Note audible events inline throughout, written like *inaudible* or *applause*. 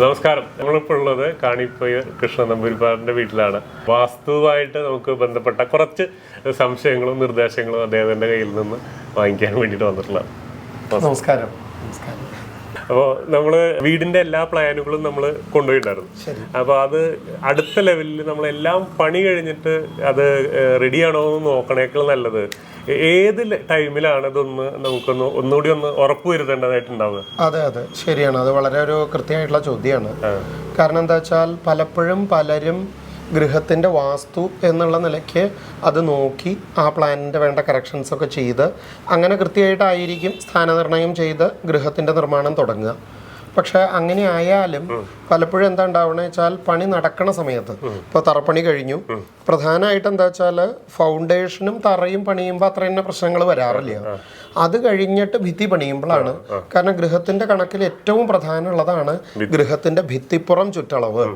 നമസ്കാരം. നമ്മളിപ്പോൾ ഉള്ളത് കാണിപ്പയ്യ കൃഷ്ണ നമ്പൂരിപ്പാറിന്റെ വീട്ടിലാണ്. വാസ്തുവായിട്ട് നമുക്ക് ബന്ധപ്പെട്ട കുറച്ച് സംശയങ്ങളും നിർദ്ദേശങ്ങളും അദ്ദേഹത്തിന്റെ കയ്യിൽ നിന്ന് വാങ്ങിക്കാൻ വേണ്ടിയിട്ട് വന്നിട്ടുള്ളത് നമസ്കാരം. നമസ്കാരം. അപ്പോൾ നമ്മൾ വീടിന്റെ എല്ലാ പ്ലാനുകളും നമ്മൾ കൊണ്ടുപോയിട്ടുണ്ടായിരുന്നു. അപ്പൊ അപ്പോൾ അത് അടുത്ത ലെവലിൽ നമ്മളെല്ലാം പണി കഴിഞ്ഞിട്ട് അത് റെഡിയാണോ എന്ന് നോക്കണേക്കാൾ നല്ലത്. ഏത് ടൈമിലാണ് ഇതൊന്ന് നമുക്കൊന്ന് ഒന്നുകൂടി ഒന്ന് ഉറപ്പ് വരുത്തേണ്ടതായിട്ടുണ്ടാവുക? അതെ അതെ. ശരിയാണ്. അത് വളരെ ഒരു കൃത്യമായിട്ടുള്ള ചോദ്യമാണ്. കാരണം എന്താ വെച്ചാൽ പലപ്പോഴും പലരും ഗൃഹത്തിന്റെ വാസ്തു എന്നുള്ള നിലയ്ക്ക് അത് നോക്കി ആ പ്ലാനിന്റെ വേണ്ട കറക്ഷൻസ് ഒക്കെ ചെയ്ത് അങ്ങനെ കൃത്യമായിട്ടായിരിക്കും സ്ഥാനനിർണയം ചെയ്ത് ഗൃഹത്തിന്റെ നിർമ്മാണം തുടങ്ങുക. പക്ഷെ അങ്ങനെ ആയാലും പലപ്പോഴും എന്താ ഉണ്ടാവണേ വെച്ചാൽ പണി നടക്കണ സമയത്ത്. ഇപ്പോൾ തറപ്പണി കഴിഞ്ഞു. പ്രധാനമായിട്ട് എന്താ വെച്ചാൽ ഫൗണ്ടേഷനും തറയും പണിയുമ്പോൾ അത്ര തന്നെ പ്രശ്നങ്ങൾ വരാറില്ല. അത് കഴിഞ്ഞിട്ട് ഭിത്തി പണിയുമ്പോഴാണ്. കാരണം ഗൃഹത്തിന്റെ കണക്കിൽ ഏറ്റവും പ്രധാനമുള്ളതാണ് ഗൃഹത്തിന്റെ ഭിത്തിപ്പുറം ചുറ്റളവ്.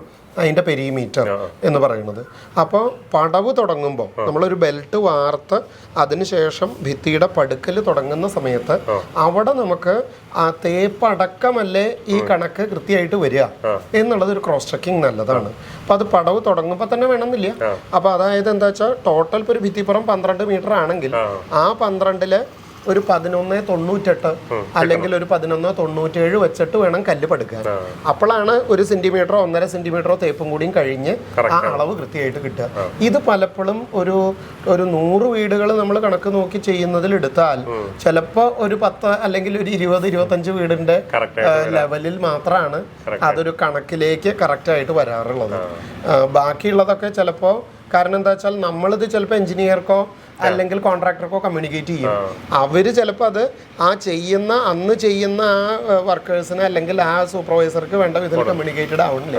അതിന്റെ പെരിമീറ്റർ എന്ന് പറയുന്നത്. അപ്പോൾ പടവ് തുടങ്ങുമ്പോൾ നമ്മളൊരു ബെൽറ്റ് വാർത്ത് അതിനുശേഷം ഭിത്തിയുടെ പടുക്കൽ തുടങ്ങുന്ന സമയത്ത് അവിടെ നമുക്ക് ആ തേപ്പടക്കമല്ലേ ഈ കണക്ക് കൃത്യമായിട്ട് വരിക എന്നുള്ളത് ഒരു ക്രോസ് ചെക്കിംഗ് നല്ലതാണ്. അപ്പൊ അത് പടവ് തുടങ്ങുമ്പോൾ തന്നെ വേണമെന്നില്ല. അപ്പൊ അതായത് എന്താ വെച്ചാൽ ടോട്ടൽ ഇപ്പോൾ ഒരു ഭിത്തിപ്പുറം പന്ത്രണ്ട് മീറ്റർ ആണെങ്കിൽ ആ പന്ത്രണ്ടിൽ ഒരു പതിനൊന്ന് തൊണ്ണൂറ്റെട്ട് അല്ലെങ്കിൽ ഒരു പതിനൊന്ന് തൊണ്ണൂറ്റേഴ് വെച്ചിട്ട് വേണം കല്ല് പടുക്കാൻ. അപ്പോഴാണ് ഒരു സെന്റിമീറ്ററോ ഒന്നര സെന്റിമീറ്ററോ തേപ്പും കൂടിയും കഴിഞ്ഞ് ആ അളവ് കൃത്യമായിട്ട് കിട്ടുക. ഇത് പലപ്പോഴും ഒരു ഒരു നൂറ് വീടുകൾ നമ്മൾ കണക്ക് നോക്കി ചെയ്യുന്നതിൽ എടുത്താൽ ചിലപ്പോൾ ഒരു പത്ത് അല്ലെങ്കിൽ ഒരു ഇരുപത് ഇരുപത്തഞ്ച് വീടിന്റെ ലെവലിൽ മാത്രമാണ് അതൊരു കണക്കിലേക്ക് കറക്റ്റ് ആയിട്ട് വരാറുള്ളത്. ബാക്കിയുള്ളതൊക്കെ ചിലപ്പോൾ കാരണം എന്താ വെച്ചാൽ നമ്മളിത് ചിലപ്പോൾ എഞ്ചിനീയർക്കോ അല്ലെങ്കിൽ കോൺട്രാക്ടർക്കോ കമ്മ്യൂണിക്കേറ്റ് ചെയ്യും. അവർ ചിലപ്പോൾ അത് ആ ചെയ്യുന്ന അന്ന് ചെയ്യുന്ന ആ വർക്കേഴ്സിന് അല്ലെങ്കിൽ ആ സൂപ്പർവൈസർക്ക് വേണ്ട വിധത്തിൽ കമ്മ്യൂണിക്കേറ്റഡ് ആവണില്ല.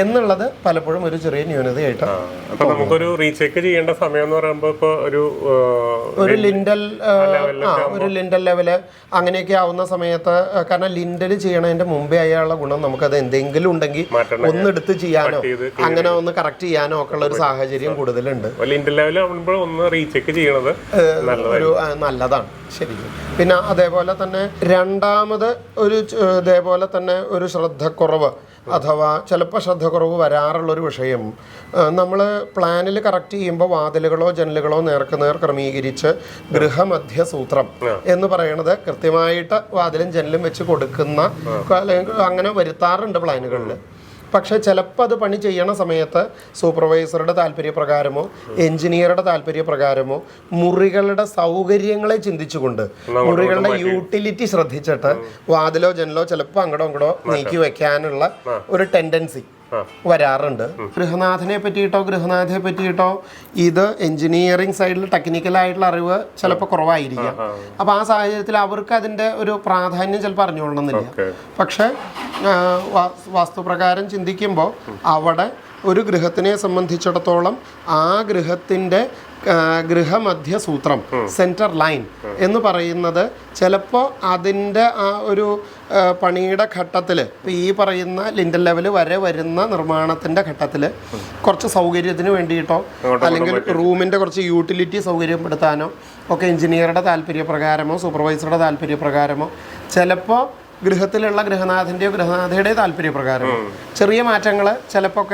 എന്നുള്ളത് പലപ്പോഴും ഒരു ചെറിയ ന്യൂനതയായിട്ട് അപ്പൊ നമുക്കൊരു റീചെക്ക് ചെയ്യേണ്ട സമയം എന്ന് പറയുമ്പോൾ ഒരു ഒരു ലിൻഡൽ ആ ഒരു ലിൻഡൽ ലെവൽ അങ്ങനെയൊക്കെ ആവുന്ന സമയത്ത് കാരണം ലിൻഡൽ ചെയ്യണതിന്റെ മുമ്പേ അയാളുടെ ഗുണം നമുക്കത് എന്തെങ്കിലും ഉണ്ടെങ്കിൽ ഒന്ന് ഒന്നെടുത്ത് ചെയ്യാനോ അങ്ങനെ ഒന്ന് കറക്റ്റ് ചെയ്യാനോ ഒക്കെ ഉള്ള ഒരു സാഹചര്യം കൂടുതലുണ്ട്. ലെവൽ ആവുമ്പോൾ ഒന്ന് റീചെക്ക് ചെയ്യണത് ഒരു നല്ലതാണ്. ശരിക്കും. പിന്നെ അതേപോലെ തന്നെ രണ്ടാമത് ഒരു ഇതേപോലെ തന്നെ ഒരു ശ്രദ്ധക്കുറവ് അഥവാ ചിലപ്പോൾ ശ്രദ്ധക്കുറവ് വരാറുള്ള ഒരു വിഷയം നമ്മൾ പ്ലാനിൽ കറക്റ്റ് ചെയ്യുമ്പോൾ വാതിലുകളോ ജനലുകളോ നേർക്ക് നേർ ക്രമീകരിച്ച് ഗൃഹമധ്യ സൂത്രം എന്ന് പറയുന്നത് കൃത്യമായിട്ട് വാതിലും ജനലും വെച്ച് കൊടുക്കുന്ന അങ്ങനെ വരുത്താറുണ്ട് പ്ലാനുകളിൽ പക്ഷെ ചിലപ്പോൾ അത് പണി ചെയ്യണ സമയത്ത് സൂപ്പർവൈസറുടെ താല്പര്യപ്രകാരമോ എഞ്ചിനീയറുടെ താല്പര്യപ്രകാരമോ മുറികളുടെ സൗകര്യങ്ങളെ ചിന്തിച്ചുകൊണ്ട് മുറികളുടെ യൂട്ടിലിറ്റി ശ്രദ്ധിച്ചിട്ട് വാതിലോ ജനലോ ചിലപ്പോൾ അങ്ങടോ അങ്ങടോ നീക്കി വെക്കാനുള്ള ഒരു ടെൻഡൻസി. വരാറുണ്ട്. ഗൃഹനാഥനെ പറ്റിയിട്ടോ ഗൃഹനാഥയെ പറ്റിയിട്ടോ ഇത് എഞ്ചിനീയറിംഗ് സൈഡിൽ ടെക്നിക്കൽ ആയിട്ടുള്ള അറിവ് ചിലപ്പോൾ കുറവായിരിക്കാം. അപ്പോൾ ആ. സാഹചര്യത്തിൽ അവർക്ക് അതിന്റെ ഒരു പ്രാധാന്യം ചിലപ്പോൾ അറിഞ്ഞുകൊള്ളണമെന്നില്ല. പക്ഷെ വാസ്തുപ്രകാരം ചിന്തിക്കുമ്പോൾ അവിടെ ഒരു ഗൃഹത്തിനെ സംബന്ധിച്ചിടത്തോളം ആ ഗൃഹത്തിന്റെ ഗൃഹമധ്യസൂത്രം ഗൃഹമധ്യ സൂത്രം സെന്റർ ലൈൻ എന്ന് പറയുന്നത് ചിലപ്പോൾ അതിന്റെ ആ ഒരു പണിയുടെ ഘട്ടത്തിൽ ഈ പറയുന്ന ലിൻഡൽ ലെവൽ വരെ വരുന്ന നിർമ്മാണത്തിന്റെ ഘട്ടത്തിൽ കുറച്ച് സൗകര്യത്തിന് വേണ്ടിയിട്ടോ അല്ലെങ്കിൽ റൂമിന്റെ കുറച്ച് യൂട്ടിലിറ്റി സൗകര്യപ്പെടുത്താനോ ഒക്കെ എഞ്ചിനീയറുടെ താല്പര്യപ്രകാരമോ സൂപ്പർവൈസറുടെ താല്പര്യപ്രകാരമോ ചിലപ്പോൾ ഗൃഹത്തിലുള്ള ഗൃഹനാഥന്റെയോ ഗൃഹനാഥയുടെയോ താല്പര്യപ്രകാരം ചെറിയ മാറ്റങ്ങൾ ചിലപ്പോൾ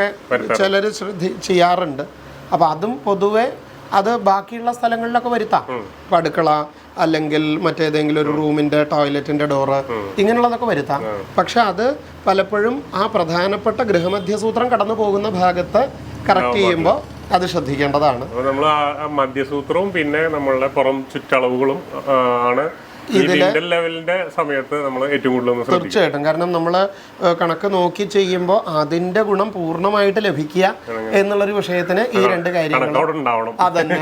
ചിലർ ശ്രദ്ധി ചെയ്യാറുണ്ട്. അപ്പോൾ അതും പൊതുവെ അത് ബാക്കിയുള്ള സ്ഥലങ്ങളിലൊക്കെ വരുത്താം. ഇപ്പം അടുക്കള അല്ലെങ്കിൽ മറ്റേതെങ്കിലും ഒരു റൂമിന്റെ ടോയ്ലറ്റിന്റെ ഡോറ് ഇങ്ങനെയുള്ളതൊക്കെ വരുത്താം. പക്ഷെ അത് പലപ്പോഴും ആ പ്രധാനപ്പെട്ട ഗൃഹമധ്യസൂത്രം കടന്നു പോകുന്ന ഭാഗത്ത് കറക്റ്റ് ചെയ്യുമ്പോൾ അത് ശ്രദ്ധിക്കേണ്ടതാണ്. നമ്മൾ ആ മധ്യസൂത്രവും പിന്നെ നമ്മളുടെ പുറം ചുറ്റളവുകളും ആണ് ലെവലിന്റെ സമയത്ത് നമ്മൾ ഏറ്റവും കൂടുതൽ തീർച്ചയായിട്ടും. കാരണം നമ്മൾ കണക്ക് നോക്കി ചെയ്യുമ്പോൾ അതിന്റെ ഗുണം പൂർണമായിട്ട് ലഭിക്കുക എന്നുള്ളൊരു വിഷയത്തിന് ഈ രണ്ട് അതന്നെ.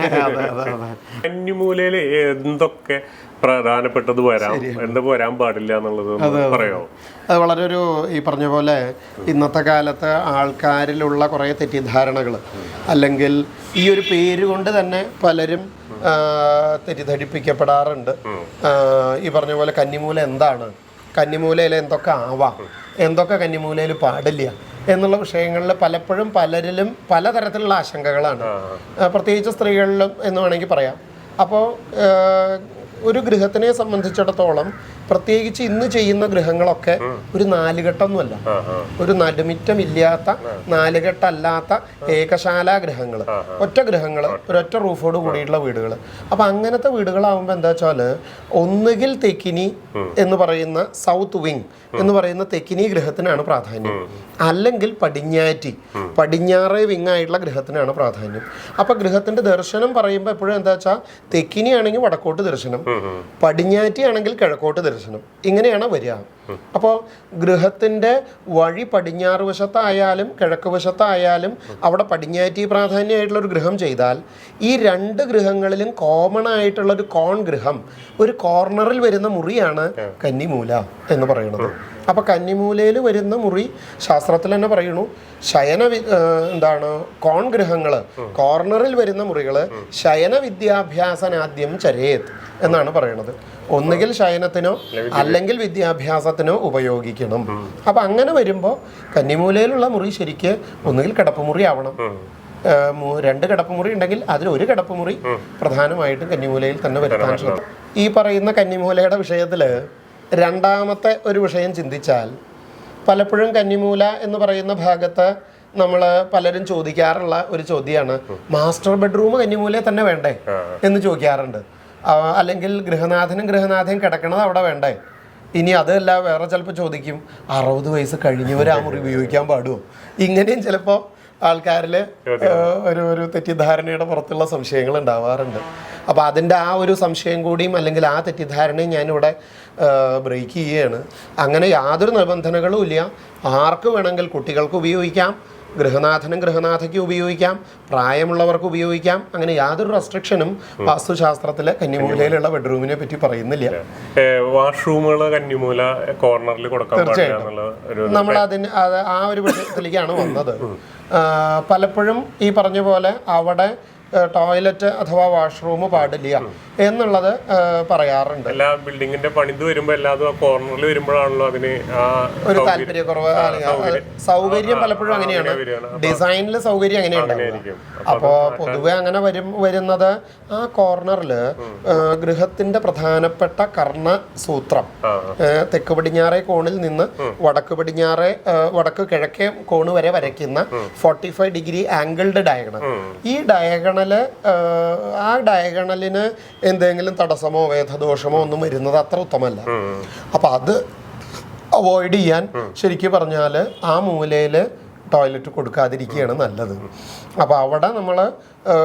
എന്തൊക്കെ പ്രധാനപ്പെട്ടത് വരാം? വരാൻ പാടില്ല എന്നുള്ളത് അത് വളരെ ഒരു ഈ പറഞ്ഞ പോലെ ഇന്നത്തെ കാലത്ത് ആൾക്കാരിലുള്ള കുറേ തെറ്റിദ്ധാരണകൾ അല്ലെങ്കിൽ ഈ ഒരു പേര് കൊണ്ട് തന്നെ പലരും തെറ്റിദ്ധരിപ്പിക്കപ്പെടാറുണ്ട്. ഈ പറഞ്ഞ പോലെ കന്നിമൂല എന്താണ്? കന്നിമൂലയിൽ എന്തൊക്കെ ആവാം? എന്തൊക്കെ കന്നിമൂലയിൽ പാടില്ല? എന്നുള്ള വിഷയങ്ങളിൽ പലപ്പോഴും പലരിലും പലതരത്തിലുള്ള ആശങ്കകളാണ്. പ്രത്യേകിച്ച് സ്ത്രീകളിലും എന്ന് വേണമെങ്കിൽ പറയാം. അപ്പോൾ ഒരു ഗൃഹത്തിനെ സംബന്ധിച്ചിടത്തോളം പ്രത്യേകിച്ച് ഇന്ന് ചെയ്യുന്ന ഗൃഹങ്ങളൊക്കെ ഒരു നാലുകെട്ടൊന്നുമല്ല ഒരു നടുമിറ്റമില്ലാത്ത നാലുകെട്ടല്ലാത്ത ഏകശാല ഗൃഹങ്ങൾ ഒറ്റ ഗൃഹങ്ങൾ ഒരൊറ്റ റൂഫോട് കൂടിയിട്ടുള്ള വീടുകൾ അപ്പൊ അങ്ങനത്തെ വീടുകളാവുമ്പോൾ എന്താ വെച്ചാൽ ഒന്നുകിൽ തെക്കിനി എന്ന് പറയുന്ന സൗത്ത് വിങ് എന്ന് പറയുന്ന തെക്കിനി ഗൃഹത്തിനാണ് പ്രാധാന്യം. അല്ലെങ്കിൽ പടിഞ്ഞാറ്റി പടിഞ്ഞാറേ വിങ് ആയിട്ടുള്ള ഗൃഹത്തിനാണ് പ്രാധാന്യം. അപ്പൊ ഗൃഹത്തിന്റെ ദർശനം പറയുമ്പോൾ എപ്പോഴും എന്താ വെച്ചാൽ തെക്കിനി ആണെങ്കിൽ വടക്കോട്ട് ദർശനം പടിഞ്ഞാറ്റി ആണെങ്കിൽ കിഴക്കോട്ട് ദർശനം. ഇങ്ങനെയാണ് വരിക. അപ്പോൾ ഗൃഹത്തിന്റെ വഴി പടിഞ്ഞാറ് വശത്തായാലും കിഴക്ക് വശത്തായാലും അവിടെ പടിഞ്ഞാറ്റി പ്രാധാന്യമായിട്ടുള്ള ഒരു ഗൃഹം ചെയ്താൽ ഈ രണ്ട് ഗൃഹങ്ങളിലും കോമൺ ആയിട്ടുള്ള ഒരു കോൺ ഗൃഹം ഒരു കോർണറിൽ വരുന്ന മുറിയാണ് കന്നിമൂല എന്ന് പറയുന്നത്. അപ്പൊ കന്നിമൂലയിൽ വരുന്ന മുറി ശാസ്ത്രത്തിൽ തന്നെ പറയുന്നു ശയന എന്താണ് കോൺ ഗൃഹങ്ങൾ കോർണറിൽ വരുന്ന മുറികൾ ശയന വിദ്യാഭ്യാസനാദ്യം ചരേത് എന്നാണ് പറയുന്നത്. ഒന്നുകിൽ ശയനത്തിനോ അല്ലെങ്കിൽ വിദ്യാഭ്യാസത്തിനോ ഉപയോഗിക്കണം. അപ്പൊ അങ്ങനെ വരുമ്പോൾ കന്നിമൂലയിലുള്ള മുറി ശരിക്ക് ഒന്നുകിൽ കിടപ്പുമുറി ആവണം രണ്ട് കിടപ്പുമുറി ഉണ്ടെങ്കിൽ അതിൽ ഒരു കിടപ്പുമുറി പ്രധാനമായിട്ടും കന്നിമൂലയിൽ തന്നെ വരുത്താൻ ശ്രമിക്കും ഈ പറയുന്ന കന്നിമൂലയുടെ വിഷയത്തിൽ രണ്ടാമത്തെ ഒരു വിഷയം ചിന്തിച്ചാൽ പലപ്പോഴും കന്നിമൂല എന്ന് പറയുന്ന ഭാഗത്ത് നമ്മൾ പലരും ചോദിക്കാറുള്ള ഒരു ചോദ്യമാണ് മാസ്റ്റർ ബെഡ്റൂം കന്നിമൂലയിൽ തന്നെ വേണ്ടേ? എന്ന് ചോദിക്കാറുണ്ട്. അല്ലെങ്കിൽ ഗൃഹനാഥനും ഗൃഹനാഥയും കിടക്കണത് അവിടെ വേണ്ടേ? ഇനി അതല്ല വേറെ ചിലപ്പോൾ ചോദിക്കും അറുപത് വയസ്സ് കഴിഞ്ഞവരെ ആ മുറി ഉപയോഗിക്കാൻ പാടുമോ ഇങ്ങനെയും ചിലപ്പോൾ ആൾക്കാരിൽ ഒരു ഒരു തെറ്റിദ്ധാരണയുടെ പുറത്തുള്ള സംശയങ്ങൾ ഉണ്ടാവാറുണ്ട്. അപ്പോൾ അതിന്റെ ആ ഒരു സംശയം കൂടിയും അല്ലെങ്കിൽ ആ തെറ്റിദ്ധാരണയും ഞാനിവിടെ ബ്രേക്ക് ചെയ്യുകയാണ്. അങ്ങനെ യാതൊരു നിബന്ധനകളും ഇല്ല. ആർക്ക് വേണമെങ്കിൽ കുട്ടികൾക്ക് ഉപയോഗിക്കാം ഗൃഹനാഥനും ഗൃഹനാഥയ്ക്കും ഉപയോഗിക്കാം പ്രായമുള്ളവർക്ക് ഉപയോഗിക്കാം. അങ്ങനെ യാതൊരു റെസ്ട്രിക്ഷനും വാസ്തുശാസ്ത്രത്തിലെ കന്നിമൂലയിലുള്ള ബെഡ്റൂമിനെ പറ്റി പറയുന്നില്ല. വാഷ്റൂമുകൾ കന്നിമൂല കോർണറിൽ കൊടുക്കാൻ ഒരു നമ്മൾ അതിന് ആ ഒരു വിഷയത്തിലേക്കാണ് വന്നത്. പലപ്പോഴും ഈ പറഞ്ഞ പോലെ അവിടെ ടോയ്ലറ്റ് അഥവാ വാഷ്റൂം പാടില്ല എന്നുള്ളത് പറയാറുണ്ട്. എല്ലാ ബിൽഡിങ്ങിന്റെ പണിത് വരുമ്പോൾ എല്ലാതും കോർണറിൽ വരുമ്പോഴാണല്ലോ അതിന് ഒരു താല്പര്യക്കുറവ് സൗകര്യം. പലപ്പോഴും അങ്ങനെയാണ്. ഡിസൈനിൽ സൗകര്യം അങ്ങനെയാണ് അപ്പോ പൊതുവെ അങ്ങനെ വരും വരുന്നത് ആ കോർണറിൽ ഗൃഹത്തിന്റെ പ്രധാനപ്പെട്ട കർണ സൂത്രം. തെക്ക് പടിഞ്ഞാറേ കോണിൽ നിന്ന് വടക്ക് പടിഞ്ഞാറേ വടക്ക് കിഴക്കേ കോണ് വരെ വരയ്ക്കുന്ന forty five degree angled diagonal ഈ ഡയഗണൽ ആ ഡയഗണലിന് എന്തെങ്കിലും തടസ്സമോ വേദദോഷമോ ഒന്നും വരുന്നത് അത്ര ഉത്തമല്ല അപ്പൊ അത് അവോയ്ഡ് ചെയ്യാൻ ശരിക്കും പറഞ്ഞാൽ ആ മൂലയിൽ ടോയ്ലറ്റ് കൊടുക്കാതിരിക്കുകയാണ് നല്ലത്. അപ്പോൾ അവിടെ നമ്മൾ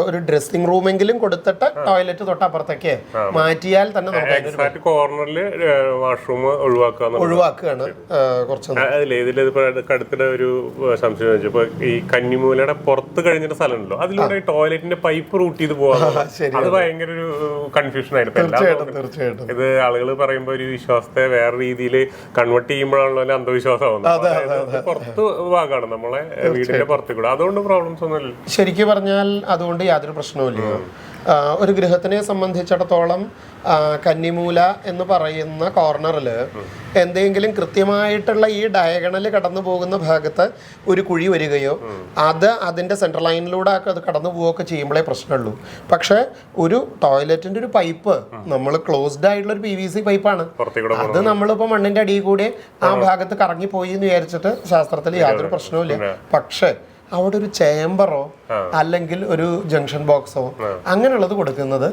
ഒരു ഡ്രസ്സിംഗ് റൂമെങ്കിലും കൊടുത്തിട്ട് ടോയ്ലറ്റ് തൊട്ടപ്പുറത്തേക്ക് മാറ്റിയാൽ തന്നെ എക്സാക്ട് കോർണറിൽ വാഷ്റൂം ഒഴിവാക്കുക. ഒഴിവാക്കുകയാണ്. കുറച്ച് അടുത്തിടെ ഒരു സംശയം വെച്ചു ഇപ്പൊ ഈ കന്നിമൂലയുടെ പുറത്ത് കഴിഞ്ഞിട്ട് സ്ഥലമുണ്ടല്ലോ. അതിലൂടെ ടോയ്ലറ്റിന്റെ പൈപ്പ് റൂട്ട് ചെയ്ത് പോകാൻ അത് ഭയങ്കര ഒരു കൺഫ്യൂഷൻ ആയിരുന്നു. തീർച്ചയായിട്ടും തീർച്ചയായിട്ടും. ഇത് ആളുകൾ പറയുമ്പോൾ ഒരു വിശ്വാസത്തെ വേറെ രീതിയിൽ കൺവേർട്ട് ചെയ്യുമ്പോഴാണല്ലോ ഒരു അന്ധവിശ്വാസം ആവുന്നത്. അതായത് ഇത് പുറത്ത് ഭാഗമാണ് നമ്മളെ വീടിന്റെ പുറത്ത് കൂടെ. അതുകൊണ്ട് പ്രോബ്ലംസ് ഒന്നും ഇല്ല. ശരിക്കും പറഞ്ഞാൽ അതുകൊണ്ട് യാതൊരു പ്രശ്നവുമില്ല. ഒരു ഗൃഹത്തിനെ സംബന്ധിച്ചിടത്തോളം കന്നിമൂല എന്ന് പറയുന്ന കോർണറിൽ എന്തെങ്കിലും കൃത്യമായിട്ടുള്ള ഈ ഡയഗണൽ കടന്നു പോകുന്ന ഭാഗത്ത് ഒരു കുഴി വരികയോ അത് അതിന്റെ സെൻട്രൽ ലൈനിലൂടെ അത് കടന്നു പോവുകയൊക്കെ ചെയ്യുമ്പോഴേ പ്രശ്നമുള്ളൂ. പക്ഷേ ഒരു ടോയ്ലറ്റിന്റെ ഒരു പൈപ്പ് നമ്മൾ ക്ലോസ്ഡ് ആയിട്ടുള്ള ഒരു പി വി സി പൈപ്പാണ്. അത് നമ്മളിപ്പോൾ മണ്ണിന്റെ അടിയിൽ കൂടി ആ ഭാഗത്ത് കറങ്ങിപ്പോയി എന്ന് വിചാരിച്ചിട്ട് ശാസ്ത്രത്തിൽ യാതൊരു പ്രശ്നവുമില്ല. പക്ഷേ അവിടെ ഒരു ചേംബറോ അല്ലെങ്കിൽ ഒരു ജംഗ്ഷൻ ബോക്സോ അങ്ങനെയുള്ളത് കൊടുക്കുന്നത്.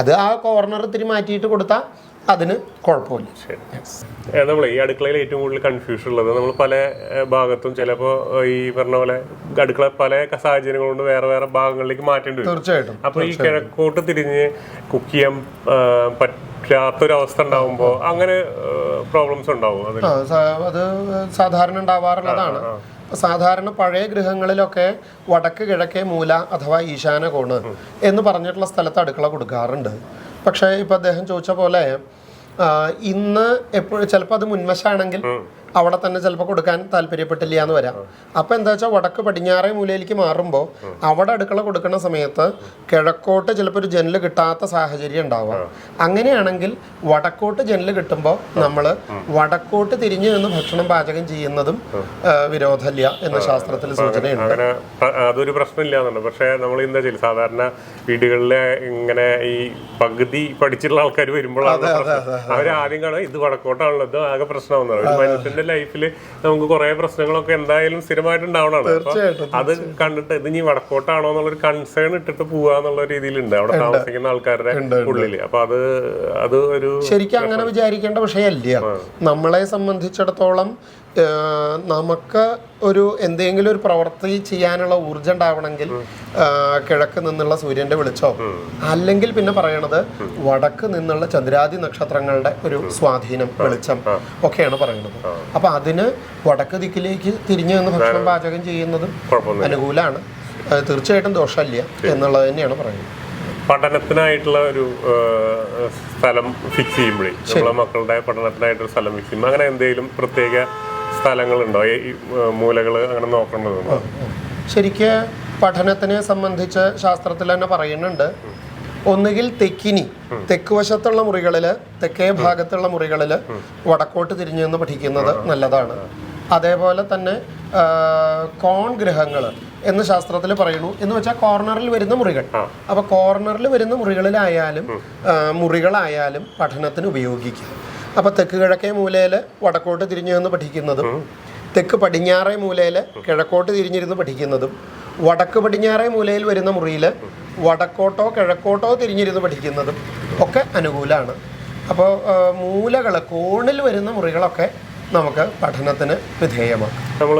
അത് ആ കോർണർ ഇത്തിരി മാറ്റിയിട്ട് കൊടുത്താൽ അതിന് കുഴപ്പമില്ല. നമ്മൾ ഈ അടുക്കളയിൽ ഏറ്റവും കൂടുതൽ കൺഫ്യൂഷൻ ഉള്ളത് നമ്മൾ പല ഭാഗത്തും ചിലപ്പോൾ ഈ പറഞ്ഞ പോലെ അടുക്കള പല സാഹചര്യങ്ങൾ കൊണ്ട് വേറെ വേറെ ഭാഗങ്ങളിലേക്ക് മാറ്റേണ്ടി വരും. തീർച്ചയായിട്ടും അപ്പൊ ഈ കിഴക്കോട്ട് തിരിഞ്ഞ് കുക്ക് ചെയ്യാൻ പറ്റാത്തൊരവസ്ഥ ഉണ്ടാവുമ്പോൾ അങ്ങനെ പ്രോബ്ലംസ് ഉണ്ടാവും അത് സാധാരണ ഉണ്ടാവാറുള്ളതാണ്. സാധാരണ പഴയ ഗൃഹങ്ങളിലൊക്കെ വടക്ക് കിഴക്കേ മൂല അഥവാ ഈശാന കോണ് എന്ന് പറഞ്ഞിട്ടുള്ള സ്ഥലത്ത് അടുക്കള കൊടുക്കാറുണ്ട്. പക്ഷേ ഇപ്പം അദ്ദേഹം ചോദിച്ച പോലെ ഇന്ന് എപ്പോഴും ചിലപ്പോൾ അത് മുൻവശമാണെങ്കിൽ അവിടെ തന്നെ ചിലപ്പോൾ കൊടുക്കാൻ താല്പര്യപ്പെട്ടില്ല എന്ന് വരാം. അപ്പം എന്താ വെച്ചാൽ വടക്ക് പടിഞ്ഞാറേ മൂലയിലേക്ക് മാറുമ്പോൾ അവിടെ അടുക്കള കൊടുക്കുന്ന സമയത്ത് കിഴക്കോട്ട് ചിലപ്പോൾ ഒരു ജനൽ കിട്ടാത്ത സാഹചര്യം ഉണ്ടാവാം. അങ്ങനെയാണെങ്കിൽ വടക്കോട്ട് ജനൽ കിട്ടുമ്പോൾ നമ്മൾ വടക്കോട്ട് തിരിഞ്ഞു നിന്ന് ഭക്ഷണം പാചകം ചെയ്യുന്നതും വിരോധമല്ല എന്ന ശാസ്ത്രത്തിൽ സൂചനയുണ്ട്. അതൊരു പ്രശ്നമില്ല പക്ഷെ നമ്മൾ എന്താ ചെയ്യും. സാധാരണ വീടുകളിലെ ഇങ്ങനെ ഈ പകുതി പഠിച്ചിട്ടുള്ള ആൾക്കാർ വരുമ്പോഴാണ് അവർ ആദ്യം കാണാൻ ഇത് വടക്കോട്ടാണല്ലോ ഇത് ആകെ പ്രശ്നമാകുന്നത് ഒരു മനുഷ്യന്റെ ലൈഫിൽ നമുക്ക് കുറെ പ്രശ്നങ്ങളൊക്കെ എന്തായാലും സ്ഥിരമായിട്ട് ഉണ്ടാവണതാണ് അപ്പൊ അത് കണ്ടിട്ട് ഇത് ഇനി വടക്കോട്ടാണോ എന്നുള്ളൊരു കൺസേൺ ഇട്ടിട്ട് പോവാന്നുള്ള രീതിയിലുണ്ട്. അവിടെ താമസിക്കുന്ന ആൾക്കാരുടെ ഉള്ളിൽ. അപ്പൊ അത് അത് ഒരു ശരിക്കും അങ്ങനെ വിചാരിക്കേണ്ട വിഷയല്ല നമ്മളെ സംബന്ധിച്ചിടത്തോളം നമുക്ക് ഒരു എന്തെങ്കിലും ഒരു പ്രവൃത്തി ചെയ്യാനുള്ള ഊർജം ഉണ്ടാവണമെങ്കിൽ കിഴക്ക് നിന്നുള്ള സൂര്യന്റെ വെളിച്ചോ അല്ലെങ്കിൽ പിന്നെ പറയണത് വടക്ക് നിന്നുള്ള ചന്ദ്രാദി നക്ഷത്രങ്ങളുടെ ഒരു സ്വാധീനം വെളിച്ചം ഒക്കെയാണ് പറയുന്നത് അപ്പൊ അതിന് വടക്ക് ദിക്കിലേക്ക് തിരിഞ്ഞു നിന്ന് ഭക്ഷണം പാചകം ചെയ്യുന്നതും അനുകൂലമാണ്. തീർച്ചയായിട്ടും ദോഷമില്ല എന്നുള്ളത് തന്നെയാണ് പറയുന്നത്. പഠനത്തിനായിട്ടുള്ള ഒരു സ്ഥലം ഫിക്സ് ചെയ്യുമ്പോഴേ നമ്മളെ മക്കളുടെ പഠനത്തിനായിട്ടൊരു സ്ഥലം ഫിക്സ് ചെയ്യുമ്പോൾ അങ്ങനെ എന്തെങ്കിലും പ്രത്യേക സ്ഥലങ്ങളുണ്ടോ? ഈ ആ, അങ്ങനെ നോക്കേണ്ടതുണ്ടോ ശരിക്ക് പഠനത്തിനെ സംബന്ധിച്ച് ശാസ്ത്രത്തിൽ തന്നെ പറയുന്നുണ്ട്. ഒന്നുകിൽ തെക്കിനി തെക്ക് വശത്തുള്ള മുറികളിൽ തെക്കേ ഭാഗത്തുള്ള മുറികളിൽ വടക്കോട്ട് തിരിഞ്ഞു നിന്ന് പഠിക്കുന്നത് നല്ലതാണ്. അതേപോലെ തന്നെ കോൺ ഗ്രഹങ്ങൾ എന്ന് ശാസ്ത്രത്തിൽ പറയുന്നു. എന്ന് വെച്ചാൽ കോർണറിൽ വരുന്ന മുറികൾ. അപ്പോൾ കോർണറിൽ വരുന്ന മുറികളിലായാലും മുറികളായാലും പഠനത്തിന് ഉപയോഗിക്കാം. അപ്പോൾ തെക്ക് കിഴക്കേ മൂലയിൽ വടക്കോട്ട് തിരിഞ്ഞു നിന്ന് പഠിക്കുന്നതും തെക്ക് പടിഞ്ഞാറേ മൂലയിൽ കിഴക്കോട്ട് തിരിഞ്ഞിരുന്ന് പഠിക്കുന്നതും വടക്ക് പടിഞ്ഞാറേ മൂലയിൽ വരുന്ന മുറിയിൽ വടക്കോട്ടോ കിഴക്കോട്ടോ തിരിഞ്ഞിരുന്ന് പഠിക്കുന്നതും ഒക്കെ അനുകൂലമാണ് അപ്പോൾ മൂലകൾ കോണിൽ വരുന്ന മുറികളൊക്കെ നമുക്ക് പഠനത്തിന് വിധേയമാണ് നമ്മൾ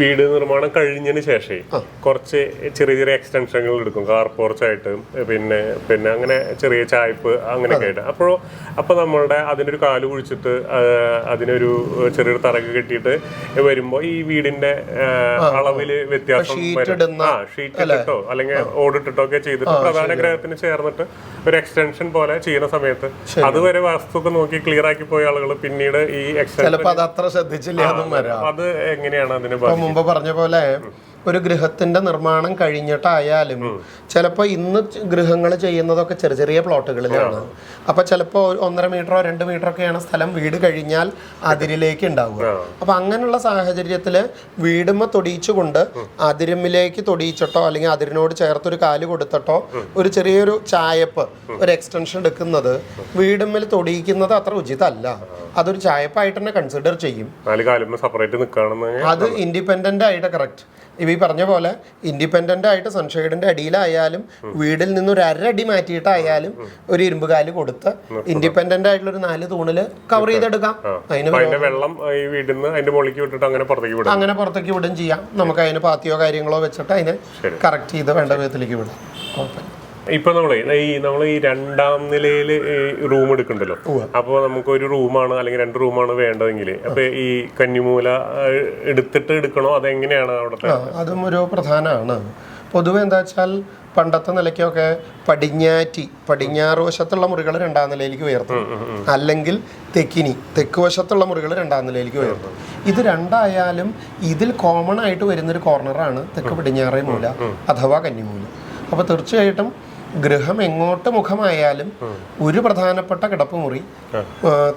വീട് നിർമ്മാണം കഴിഞ്ഞതിന് ശേഷമേ കുറച്ച് ചെറിയ ചെറിയ എക്സ്റ്റൻഷനുകൾ എടുക്കും. കാർ പോർച്ചായിട്ട് പിന്നെ പിന്നെ അങ്ങനെ ചെറിയ ചായ്പ് അങ്ങനെയൊക്കെ ആയിട്ട്. അപ്പോൾ അപ്പൊ നമ്മളുടെ അതിനൊരു കാൽ കുഴിച്ചിട്ട് അതിനൊരു ചെറിയൊരു തറക് കെട്ടിയിട്ട് വരുമ്പോ ഈ വീടിന്റെ അളവിൽ അളവിൽ വ്യത്യാസം വരും. ആ ഷീറ്റ് ഇട്ടിട്ടോ അല്ലെങ്കിൽ ഓടിട്ടിട്ടോ ഒക്കെ ചെയ്തിട്ട് പ്രധാന ഗ്രഹത്തിന് ചേർന്നിട്ട് ഒരു എക്സ്റ്റൻഷൻ പോലെ ചെയ്യുന്ന സമയത്ത് അതുവരെ വാസ്തുക്കെ നോക്കി ക്ലിയർ ആക്കി പോയ ആളുകൾ പിന്നീട് ഈ എക്സ്റ്റൻഷൻ അത് എങ്ങനെയാണ് അതിന് മുമ്പ് പറഞ്ഞ പോലെ ഒരു ഗൃഹത്തിന്റെ നിർമ്മാണം കഴിഞ്ഞിട്ടായാലും ചിലപ്പോൾ ഇന്ന് ഗൃഹങ്ങൾ ചെയ്യുന്നതൊക്കെ ചെറിയ ചെറിയ പ്ലോട്ടുകളിലാണ്. അപ്പൊ ചിലപ്പോ ഒന്നര മീറ്ററോ രണ്ട് മീറ്ററോ ഒക്കെയാണ് സ്ഥലം വീട് കഴിഞ്ഞാൽ അതിരിലേക്ക് ഉണ്ടാവുക. അപ്പൊ അങ്ങനെയുള്ള സാഹചര്യത്തിൽ വീടുമ്മ തൊടിയിച്ചുകൊണ്ട് അതിരുമ്മിലേക്ക് തൊടിയിച്ചിട്ടോ അല്ലെങ്കിൽ അതിരിനോട് ചേർത്തൊരു കാൽ കൊടുത്തിട്ടോ ഒരു ചെറിയൊരു ചായപ്പ് ഒരു എക്സ്റ്റൻഷൻ എടുക്കുന്നത് വീടുമ്മിൽ തൊടിയിക്കുന്നത് അത്ര ഉചിതമല്ല അതൊരു ചായപ്പായിട്ട് തന്നെ കൺസിഡർ ചെയ്യും. അത് ഇൻഡിപെൻഡന്റ് ആയിട്ട് കറക്റ്റ് ഇവ ഈ പറഞ്ഞ പോലെ ഇൻഡിപെൻഡന്റ് ആയിട്ട് സൺഷെയ്ഡിന്റെ അടിയിലായാലും വീടിൽ നിന്ന് ഒരു അരടി മാറ്റിയിട്ടായാലും ഒരു ഇരുമ്പ് കാൽ കൊടുത്ത് ഇൻഡിപെൻഡന്റ് ആയിട്ടുള്ള ഒരു നാല് തൂണിൽ കവർ ചെയ്തെടുക്കാം. അതിന് വെള്ളം ഈ വീട്ടിൽ നിന്ന് അതിന്റെ മുകളിലേക്ക് വിട്ടിട്ട് അങ്ങനെ പുറത്തേക്ക് വിടും. അങ്ങനെ പുറത്തേക്ക് വിടും ചെയ്യാം. നമുക്ക് അതിന് പാത്തിയോ കാര്യങ്ങളോ വെച്ചിട്ട് അതിനെ കറക്റ്റ് ചെയ്ത് വേണ്ട വിധത്തിലേക്ക് വിടാം. കുഴപ്പമില്ല. ഇപ്പൊ നമ്മളെ ഈ നമ്മൾ ഈ രണ്ടാം നിലയിൽ റൂം എടുക്കണ്ടല്ലോ? അപ്പൊ നമുക്ക് ഒരു റൂമാണ് അല്ലെങ്കിൽ രണ്ട് റൂമാണ് വേണ്ടതെങ്കിൽ അപ്പൊ ഈ കന്നിമൂല എടുത്തിട്ട് എടുക്കണോ? അതെങ്ങനെയാണ് അവിടുത്തെ? അതും ഒരു പ്രധാനമാണ് പൊതുവെ എന്താ വെച്ചാൽ പണ്ടത്തെ നിലയ്ക്കൊക്കെ പടിഞ്ഞാറ്റി പടിഞ്ഞാറ് വശത്തുള്ള മുറികൾ രണ്ടാം നിലയിലേക്ക് ഉയർത്തും. അല്ലെങ്കിൽ തെക്കിനി തെക്ക് വശത്തുള്ള മുറികൾ രണ്ടാം നിലയിലേക്ക് ഉയർത്തും. ഇത് രണ്ടായാലും ഇതിൽ കോമൺ ആയിട്ട് വരുന്നൊരു കോർണറാണ് തെക്ക് പടിഞ്ഞാറേ മൂല അഥവാ കന്നിമൂല. അപ്പോൾ തീർച്ചയായിട്ടും ഗൃഹം എങ്ങോട്ട് മുഖമായാലും ഒരു പ്രധാനപ്പെട്ട കിടപ്പുമുറി.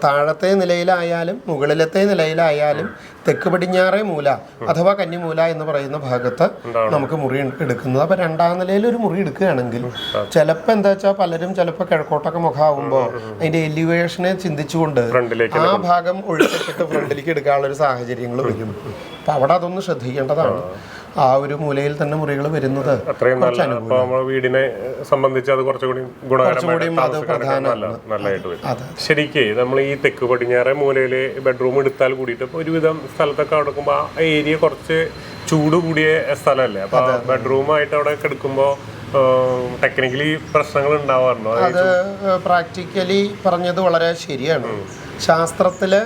താഴത്തെ നിലയിലായാലും മുകളിലത്തെ നിലയിലായാലും തെക്ക് പടിഞ്ഞാറേ മൂല അഥവാ കന്നിമൂല എന്ന് പറയുന്ന ഭാഗത്ത് നമുക്ക് മുറി എടുക്കുന്നത്. അപ്പൊ രണ്ടാം നിലയിൽ ഒരു മുറി എടുക്കുകയാണെങ്കിൽ ചിലപ്പോൾ എന്താ വെച്ചാൽ പലരും ചിലപ്പോൾ കിഴക്കോട്ടൊക്കെ മുഖമാകുമ്പോൾ അതിന്റെ എലിവേഷനെ ചിന്തിച്ചുകൊണ്ട് ആ ഭാഗം ഒഴിച്ചിട്ട് ഫ്രണ്ടിലേക്ക് എടുക്കാനുള്ള ഒരു സാഹചര്യങ്ങൾ വരും. അപ്പൊ അവിടെ അതൊന്ന് ശ്രദ്ധിക്കേണ്ടതാണ്. ആ ഒരു മൂലയിൽ തന്നെ മുറികൾ വരുന്നത് അത്രയും നല്ല വീടിനെ സംബന്ധിച്ച് അത് കുറച്ചുകൂടി ഗുണകരമായിട്ട് ശരിക്ക് നമ്മൾ ഈ തെക്ക് പടിഞ്ഞാറെ മൂലയിൽ ബെഡ്റൂം എടുത്താൽ കൂടിയിട്ട് ഒരുവിധം സ്ഥലത്തൊക്കെ എടുക്കുമ്പോൾ ആ ഏരിയ കുറച്ച് ചൂട് കൂടിയ സ്ഥലമല്ലേ? അപ്പൊ ബെഡ്റൂമായിട്ട് അവിടെ കിടക്കുമ്പോൾ ടെക്നിക്കലി പ്രശ്നങ്ങൾ ഉണ്ടാവാറുണ്ടോ? അത് പ്രാക്ടിക്കലി പറഞ്ഞത് വളരെ ശരിയാണ്. ശാസ്ത്രത്തിൽ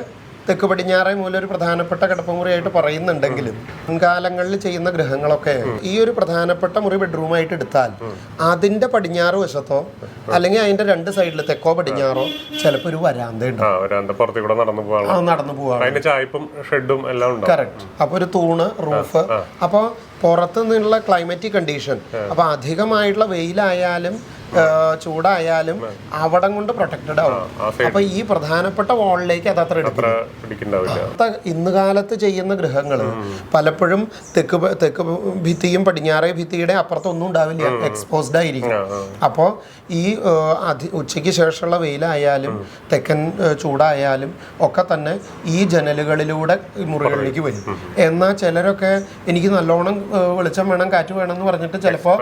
തെക്ക് പടിഞ്ഞാറേ മൂലം ഒരു പ്രധാനപ്പെട്ട കിടപ്പുമുറിയായിട്ട് പറയുന്നുണ്ടെങ്കിലും മുൻകാലങ്ങളിൽ ചെയ്യുന്ന ഗൃഹങ്ങളൊക്കെ ഈ ഒരു പ്രധാനപ്പെട്ട മുറി ബെഡ്റൂമായിട്ട് എടുത്താൽ അതിന്റെ പടിഞ്ഞാറ് വശത്തോ അല്ലെങ്കിൽ അതിന്റെ രണ്ട് സൈഡിൽ തെക്കോ പടിഞ്ഞാറോ ചിലപ്പോൾ ഒരു വരാന്ത ഉണ്ടാവും നടന്നു കറക്റ്റ്. അപ്പൊ ഒരു തൂണ് റൂഫ്. അപ്പൊ പുറത്തു നിന്നുള്ള ക്ലൈമറ്റിക് കണ്ടീഷൻ. അപ്പൊ അധികമായിട്ടുള്ള വെയിലായാലും ചൂടായാലും അവിടം കൊണ്ട് പ്രൊട്ടക്റ്റഡ് ആവും. അപ്പൊ ഈ പ്രധാനപ്പെട്ട വാളിലേക്ക് അത് അത്ര ഇന്ന് കാലത്ത് ചെയ്യുന്ന ഗൃഹങ്ങൾ പലപ്പോഴും തെക്ക് തെക്ക് ഭിത്തിയും പടിഞ്ഞാറേ ഭിത്തിയുടെ അപ്പുറത്തൊന്നും ഉണ്ടാവില്ല. എക്സ്പോസ്ഡ് ആയിരിക്കും. അപ്പോൾ ഈ ഉച്ചയ്ക്ക് ശേഷമുള്ള വെയിലായാലും തെക്കൻ ചൂടായാലും ഒക്കെ തന്നെ ഈ ജനലുകളിലൂടെ മുറികളിലേക്ക് വരും. എന്നാൽ ചിലരൊക്കെ എനിക്ക് നല്ലോണം വെളിച്ചം വേണം കാറ്റ് വേണം എന്ന് പറഞ്ഞിട്ട് ചിലപ്പോൾ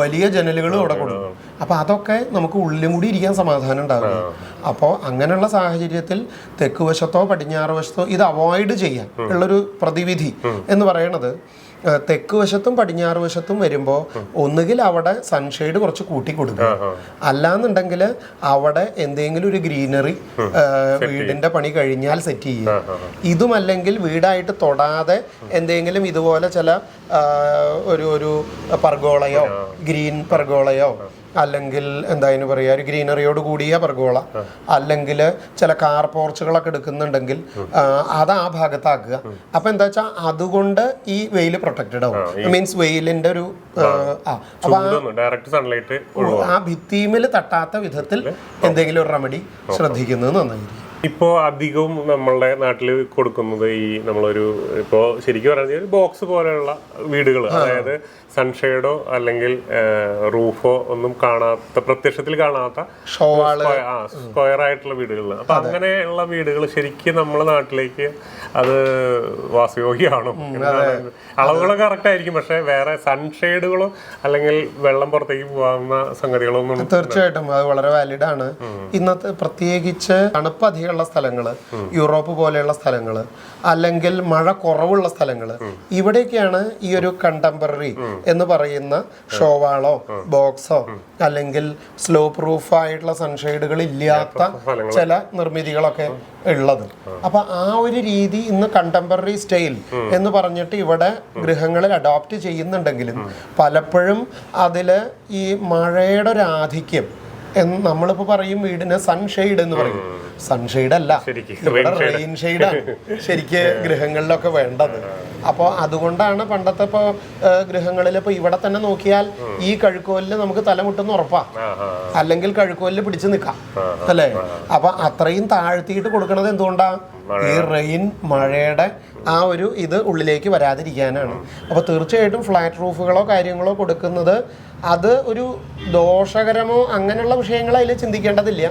വലിയ ജനലുകളും അവിടെ കൊടുക്കും അപ്പോൾ അതൊക്കെ നമുക്ക് ഉള്ളിലും കൂടി ഇരിക്കാൻ സമാധാനം ഉണ്ടാവില്ല? അപ്പോ അങ്ങനെയുള്ള സാഹചര്യത്തിൽ തെക്ക് വശത്തോ പടിഞ്ഞാറ് വശത്തോ ഇത് അവോയ്ഡ് ചെയ്യാൻ ഉള്ളൊരു പ്രതിവിധി എന്ന് പറയണത് തെക്ക് വശത്തും പടിഞ്ഞാറ് വശത്തും വരുമ്പോൾ ഒന്നുകിൽ അവിടെ സൺഷെയ്ഡ് കുറച്ച് കൂട്ടി കൊടുക്കുക അല്ലാന്നുണ്ടെങ്കിൽ അവിടെ എന്തെങ്കിലും ഒരു ഗ്രീനറി വീടിന്റെ പണി കഴിഞ്ഞാൽ സെറ്റ് ചെയ്യുക ഇതുമല്ലെങ്കിൽ വീടായിട്ട് തൊടാതെ എന്തെങ്കിലും ഇതുപോലെ ചില ഒരു ഒരു പർഗോളയോ ഗ്രീൻ പർഗോളയോ അല്ലെങ്കിൽ എന്താ അതിന് പറയുക ഒരു ഗ്രീനറിയോട് കൂടിയ പർഗോള അല്ലെങ്കിൽ ചില കാർ പോർച്ചുകളൊക്കെ എടുക്കുന്നുണ്ടെങ്കിൽ അത് ആ ഭാഗത്താക്കുക. അപ്പൊ എന്താ വെച്ചാൽ അതുകൊണ്ട് ഈ വെയിൽ പ്രൊട്ടക്റ്റഡ് ആവും. മീൻസ് വെയിലിന്റെ ഒരു ആ ഭിത്തിമിൽ തട്ടാത്ത വിധത്തിൽ എന്തെങ്കിലും ഒരു റെമഡി ശ്രദ്ധിക്കുന്നത് നന്നായിരിക്കും. ഇപ്പോൾ അധികവും നമ്മളുടെ നാട്ടിൽ കൊടുക്കുന്നത് ഈ നമ്മളൊരു ഇപ്പോൾ ശരിക്കും പറയുന്നത് ഒരു ബോക്സ് പോലെയുള്ള വീടുകൾ അതായത് സൺഷെയ്ഡോ അല്ലെങ്കിൽ റൂഫോ ഒന്നും കാണാത്ത പ്രത്യക്ഷത്തിൽ കാണാത്ത സ്ക്വയർ ആയിട്ടുള്ള വീടുകൾ അപ്പൊ അങ്ങനെയുള്ള വീടുകൾ ശരിക്കും നമ്മുടെ നാട്ടിലേക്ക് അത് വാസയോഗ്യമാണോ? അളവുകളൊക്കെ കറക്റ്റ് ആയിരിക്കും. പക്ഷെ വേറെ സൺഷെയ്ഡുകളോ അല്ലെങ്കിൽ വെള്ളം പുറത്തേക്ക് പോകാവുന്ന സംഗതികളോ ഒന്നും തീർച്ചയായിട്ടും. അത് വളരെ വാലിഡ് ആണ്. ഇന്നത്തെ പ്രത്യേകിച്ച് തണുപ്പ് അധികമുള്ള സ്ഥലങ്ങൾ യൂറോപ്പ് പോലെയുള്ള സ്ഥലങ്ങൾ അല്ലെങ്കിൽ മഴ കുറവുള്ള സ്ഥലങ്ങൾ ഇവിടെയൊക്കെയാണ് ഈ ഒരു കണ്ടംപററി എന്ന് പറയുന്ന ഷോവാളോ ബോക്സോ അല്ലെങ്കിൽ സ്ലോ പ്രൂഫ് ആയിട്ടുള്ള സൺഷെയ്ഡുകൾ ഇല്ലാത്ത ചില നിർമ്മിതികളൊക്കെ ഉള്ളത്. അപ്പൊ ആ ഒരു രീതി ഇന്ന് കണ്ടംപററി സ്റ്റൈൽ എന്ന് പറഞ്ഞിട്ട് ഇവിടെ ഗൃഹങ്ങളിൽ അഡോപ്റ്റ് ചെയ്യുന്നുണ്ടെങ്കിലും പലപ്പോഴും അതിൽ ഈ മഴയുടെ ഒരു ആധിക്യം എന്ന് നമ്മളിപ്പോ പറയും വീടിന് സൺഷെയ്ഡ് എന്ന് പറയും. സൺഷെയ്ഡ് അല്ല. ഇവിടെ റെയിൻ ഷെയ്ഡാണ് ശരിക്ക് *laughs* ഗൃഹങ്ങളിലൊക്കെ വേണ്ടത്. അപ്പോൾ അതുകൊണ്ടാണ് പണ്ടത്തെ ഇപ്പോൾ ഗൃഹങ്ങളിൽ ഇപ്പോൾ ഇവിടെ തന്നെ നോക്കിയാൽ ഈ കഴുക്കോലിൽ നമുക്ക് തലമുട്ടെന്ന് ഉറപ്പാ. ആ ആ അല്ലെങ്കിൽ കഴുക്കോലിൽ പിടിച്ചു നിൽക്കാം. അല്ലേ? അപ്പോൾ അത്രയും താഴ്ത്തിയിട്ട് കൊടുക്കുന്നത് എന്തുകൊണ്ടാണ് ഈ റെയിൻ മഴയുടെ ആ ഒരു ഇത് ഉള്ളിലേക്ക് വരാതിരിക്കാനാണ്. അപ്പോൾ തീർച്ചയായിട്ടും ഫ്ലാറ്റ് റൂഫുകളോ കാര്യങ്ങളോ കൊടുക്കുന്നത് അത് ഒരു ദോഷകരമോ അങ്ങനെയുള്ള വിഷയങ്ങൾ അതിൽ ചിന്തിക്കേണ്ടതില്ല.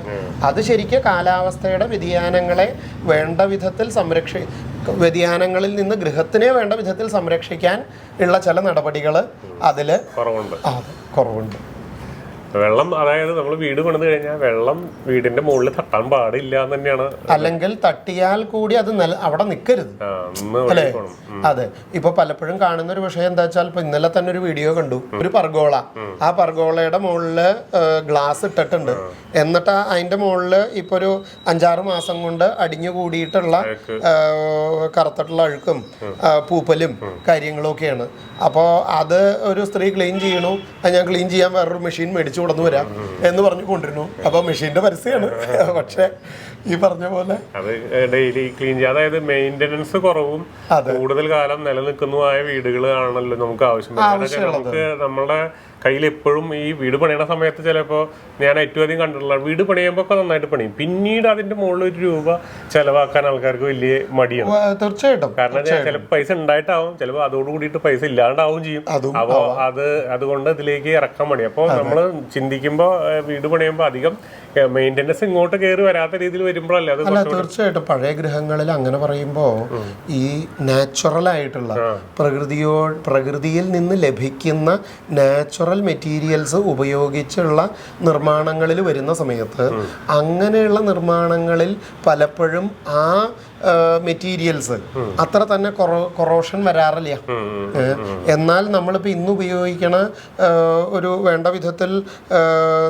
അത് ശരിക്കും കാലാവസ്ഥയുടെ വ്യതിയാനങ്ങളെ വേണ്ട വിധത്തിൽ സംരക്ഷി വ്യതിയാനങ്ങളിൽ നിന്ന് ഗൃഹത്തിനെ വേണ്ട വിധത്തിൽ സംരക്ഷിക്കാൻ ഉള്ള ചില നടപടികൾ അതിൽ കുറവുണ്ട്. കുറവുണ്ട്. വെള്ളം അതായത് നമ്മൾ വീട് പണിത് കഴിഞ്ഞാൽ വെള്ളം വീടിന്റെ മുകളിൽ തട്ടാൻ പാടില്ല എന്ന് തന്നെയാണ് അല്ലെങ്കിൽ തട്ടിയാൽ കൂടി അത് അവിടെ നിൽക്കരുത് അല്ലേ? അതെ. ഇപ്പൊ പലപ്പോഴും കാണുന്ന ഒരു വിഷയം എന്താ വെച്ചാൽ ഇപ്പൊ ഇന്നലെ തന്നെ ഒരു വീഡിയോ കണ്ടു. ഒരു പർഗോള. ആ പർഗോളയുടെ മുകളിൽ ഗ്ലാസ് ഇട്ടിട്ടുണ്ട്. എന്നിട്ട് അതിന്റെ മുകളിൽ ഇപ്പൊ ഒരു അഞ്ചാറ് മാസം കൊണ്ട് അടിഞ്ഞു കൂടിയിട്ടുള്ള കറുത്തിട്ടുള്ള അഴുക്കും പൂപ്പലും കാര്യങ്ങളും ഒക്കെയാണ് അപ്പോൾ അത് ഒരു സ്ത്രീ ക്ലീൻ ചെയ്യണു. അത് ഞാൻ ക്ലീൻ ചെയ്യാൻ വേറൊരു മെഷീൻ മേടിച്ചു കൊണ്ടുവന്ന് വരാം എന്ന് പറഞ്ഞു കൊണ്ടിരുന്നു അപ്പോൾ മെഷീന്റെ പരസ്യമാണ് പക്ഷെ ഈ പറഞ്ഞ പോലെ അത് ഡെയിലി ക്ലീൻ ചെയ്യുക അതായത് മെയിന്റനൻസ് കുറവും കൂടുതൽ കാലം നിലനിൽക്കുന്നതുമായ വീടുകൾ ആണല്ലോ നമുക്ക് ആവശ്യം നമുക്ക് നമ്മളുടെ കയ്യിൽ എപ്പോഴും ഈ വീട് പണിയണ സമയത്ത് ചിലപ്പോൾ ഞാൻ ഏറ്റവും അധികം കണ്ടിട്ടുള്ള വീട് പണിയുമ്പോൾ ഒക്കെ നന്നായിട്ട് പണിയും. പിന്നീട് അതിന്റെ മുകളിൽ ഒരു രൂപ ചെലവാക്കാൻ ആൾക്കാർക്ക് വലിയ മടിയാണ്. തീർച്ചയായിട്ടും. കാരണം ചിലപ്പോൾ പൈസ ഉണ്ടായിട്ടാവും ചിലപ്പോൾ അതോട് കൂടിയിട്ട് പൈസ ഇല്ലാണ്ടാവും ചെയ്യും. അപ്പോൾ അത് അതുകൊണ്ട് ഇതിലേക്ക് ഇറക്കാൻ മടി. അപ്പോൾ നമ്മൾ ചിന്തിക്കുമ്പോൾ വീട് പണിയുമ്പോൾ അധികം മെയിന്റനൻസ് ഇങ്ങോട്ട് കയറി വരാത്ത രീതിയിൽ വരുമ്പോഴല്ലേ അത് തീർച്ചയായിട്ടും. പഴയ ഗ്രഹങ്ങളിൽ അങ്ങനെ പറയുമ്പോൾ ഈ നാച്ചുറൽ ആയിട്ടുള്ള പ്രകൃതിയോ പ്രകൃതിയിൽ നിന്ന് ലഭിക്കുന്ന നാച്ചുറൽ മെറ്റീരിയൽസ് ഉപയോഗിച്ചുള്ള നിർമ്മാണങ്ങളിൽ വരുന്ന സമയത്ത് അങ്ങനെയുള്ള നിർമ്മാണങ്ങളിൽ പലപ്പോഴും ആ മെറ്റീരിയൽസ് അത്ര തന്നെ കൊറോഷൻ വരാറില്ല. എന്നാൽ നമ്മളിപ്പോൾ ഇന്ന് ഉപയോഗിക്കണ ഒരു വേണ്ട വിധത്തിൽ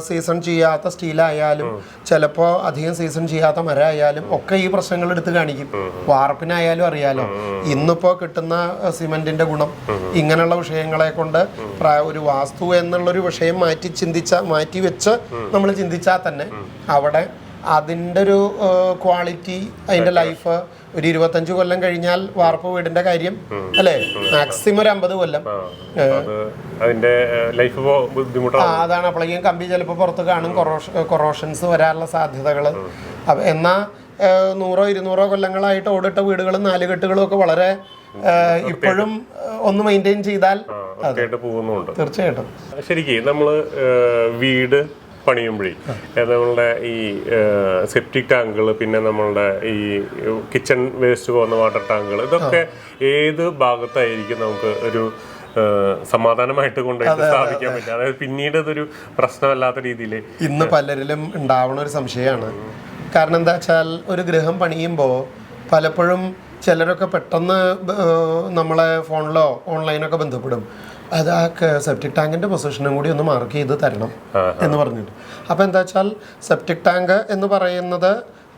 സീസൺ ചെയ്യാത്ത സ്റ്റീലായാലും ചിലപ്പോൾ അധികം സീസൺ ചെയ്യാത്ത മരമായാലും ഒക്കെ ഈ പ്രശ്നങ്ങൾ എടുത്ത് കാണിക്കും. വാർപ്പിനായാലും അറിയാലോ. ഇന്നിപ്പോൾ കിട്ടുന്ന സിമെന്റിന്റെ ഗുണം ഇങ്ങനെയുള്ള വിഷയങ്ങളെ കൊണ്ട് ഒരു വാസ്തു എന്നുള്ളൊരു വിഷയം മാറ്റി ചിന്തിച്ച മാറ്റി വെച്ച് നമ്മൾ ചിന്തിച്ചാൽ തന്നെ അവിടെ അതിന്റെ ഒരു ക്വാളിറ്റി അതിന്റെ ലൈഫ് ഒരു ഇരുപത്തഞ്ച് കൊല്ലം കഴിഞ്ഞാൽ വാർപ്പ് വീടിന്റെ കാര്യം അല്ലേ? മാക്സിമം ഒരു അമ്പത് കൊല്ലം. അത് അതിന്റെ ലൈഫ് അതാണ്. അപ്പോഴേക്കും കമ്പി ചിലപ്പോൾ പുറത്ത് കാണും. കൊറോഷൻസ് വരാനുള്ള സാധ്യതകൾ എന്നാൽ നൂറോ ഇരുന്നൂറോ കൊല്ലങ്ങളായിട്ട് ഓടിട്ട വീടുകളും നാലുകെട്ടുകളും ഒക്കെ വളരെ ഇപ്പോഴും ഒന്ന് മെയിന്റെയിൻ ചെയ്താൽ തീർച്ചയായിട്ടും. ശരിക്കും നമ്മൾ വീട് പണിയുമ്പോഴേ. നമ്മളുടെ ഈ സെപ്റ്റിക് ടാങ്കുകൾ പിന്നെ നമ്മളുടെ ഈ കിച്ചൺ വേസ്റ്റ് പോകുന്ന വാട്ടർ ടാങ്കുകൾ ഇതൊക്കെ ഏത് ഭാഗത്തായിരിക്കും നമുക്ക് ഒരു സമാധാനമായിട്ട് കൊണ്ടുപോയിട്ട് സ്ഥാപിക്കാൻ പറ്റുക? അതായത് പിന്നീട് ഇതൊരു പ്രശ്നമല്ലാത്ത രീതിയിൽ ഇന്ന് പലരിലും ഉണ്ടാവുന്ന ഒരു സംശയമാണ്. കാരണം എന്താ വെച്ചാൽ ഒരു ഗൃഹം പണിയുമ്പോൾ പലപ്പോഴും ചിലരൊക്കെ പെട്ടെന്ന് നമ്മളെ ഫോണിലോ ഓൺലൈനൊക്കെ ബന്ധപ്പെടും. അത് ആ സെപ്റ്റിക് ടാങ്കിന്റെ പൊസിഷനും കൂടി ഒന്ന് മാർക്ക് ചെയ്ത് തരണം എന്ന് പറഞ്ഞിട്ട്. അപ്പോൾ എന്താ വെച്ചാൽ സെപ്റ്റിക് ടാങ്ക് എന്ന് പറയുന്നത്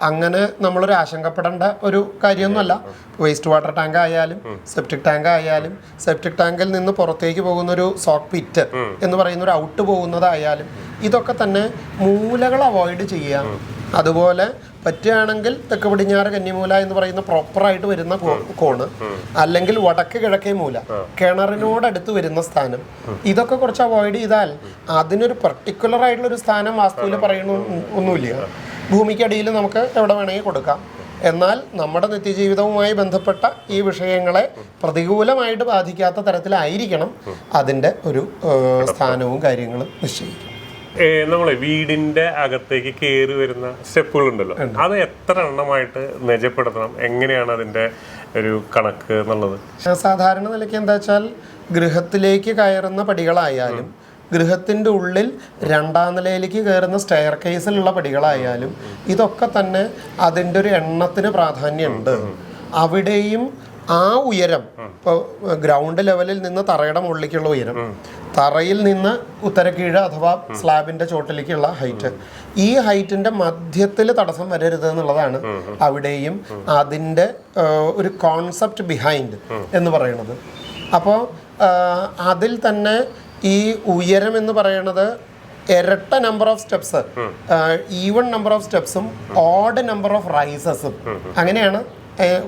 അങ്ങനെ നമ്മളൊരു ആശങ്കപ്പെടേണ്ട ഒരു കാര്യമൊന്നുമല്ല. വേസ്റ്റ് വാട്ടർ ടാങ്ക് ആയാലും സെപ്റ്റിക് ടാങ്ക് ആയാലും സെപ്റ്റിക് ടാങ്കിൽ നിന്ന് പുറത്തേക്ക് പോകുന്ന ഒരു സോക്ക് പിറ്റ് എന്ന് പറയുന്ന ഒരു ഔട്ട് പോകുന്നതായാലും ഇതൊക്കെ തന്നെ മൂലകൾ അവോയ്ഡ് ചെയ്യുക അതുപോലെ പറ്റുകയാണെങ്കിൽ തെക്ക് പടിഞ്ഞാറ് കന്നിമൂല എന്ന് പറയുന്ന പ്രോപ്പറായിട്ട് വരുന്ന കോണ്. അല്ലെങ്കിൽ വടക്ക് കിഴക്കേ മൂല. കിണറിനോടടുത്ത് വരുന്ന സ്ഥാനം. ഇതൊക്കെ കുറച്ച് അവോയ്ഡ് ചെയ്താൽ അതിനൊരു പെർട്ടിക്കുലർ ആയിട്ടുള്ള ഒരു സ്ഥാനം വാസ്തുവിൽ പറയണ ഒന്നുമില്ല. ഭൂമിക്കടിയിൽ നമുക്ക് എവിടെ വേണമെങ്കിൽ കൊടുക്കാം. എന്നാൽ നമ്മുടെ നിത്യജീവിതവുമായി ബന്ധപ്പെട്ട ഈ വിഷയങ്ങളെ പ്രതികൂലമായിട്ട് ബാധിക്കാത്ത തരത്തിലായിരിക്കണം അതിന്റെ ഒരു സ്ഥാനവും കാര്യങ്ങളും നിശ്ചയിക്കും നമ്മളെ വീടിന്റെ അകത്തേക്ക് കയറി വരുന്ന സ്റ്റെപ്പുകൾ ഉണ്ടല്ലോ അത് എത്ര എണ്ണമായിട്ട് നിജപ്പെടുത്തണം? എങ്ങനെയാണ് അതിന്റെ ഒരു കണക്ക് എന്നുള്ളത്? സാധാരണ നിലയ്ക്ക് എന്താ വെച്ചാൽ ഗൃഹത്തിലേക്ക് കയറുന്ന പടികളായാലും ഗൃഹത്തിന്റെ ഉള്ളിൽ രണ്ടാം നിലയിലേക്ക് കയറുന്ന സ്റ്റെയർ കേസിലുള്ള പടികളായാലും ഇതൊക്കെ തന്നെ അതിന്റെ ഒരു എണ്ണത്തിന് പ്രാധാന്യമുണ്ട്. അവിടെയും ആ ഉയരം ഇപ്പോൾ ഗ്രൗണ്ട് ലെവലിൽ നിന്ന് തറയുടെ മുകളിലേക്കുള്ള ഉയരം തറയിൽ നിന്ന് ഉത്തരക്കീഴ് അഥവാ സ്ലാബിന്റെ ചോട്ടിലേക്കുള്ള ഹൈറ്റ് ഈ ഹൈറ്റിന്റെ മധ്യത്തിൽ തടസ്സം വരരുത് എന്നുള്ളതാണ് അവിടെയും അതിന്റെ ഒരു കോൺസെപ്റ്റ് ബിഹൈൻഡ് എന്ന് പറയുന്നത്. അപ്പോൾ അതിൽ തന്നെ ഈ ഉയരം എന്ന് പറയുന്നത് ഇരട്ട number of steps even number of സ്റ്റെപ്സും odd number of റൈസസും അങ്ങനെയാണ്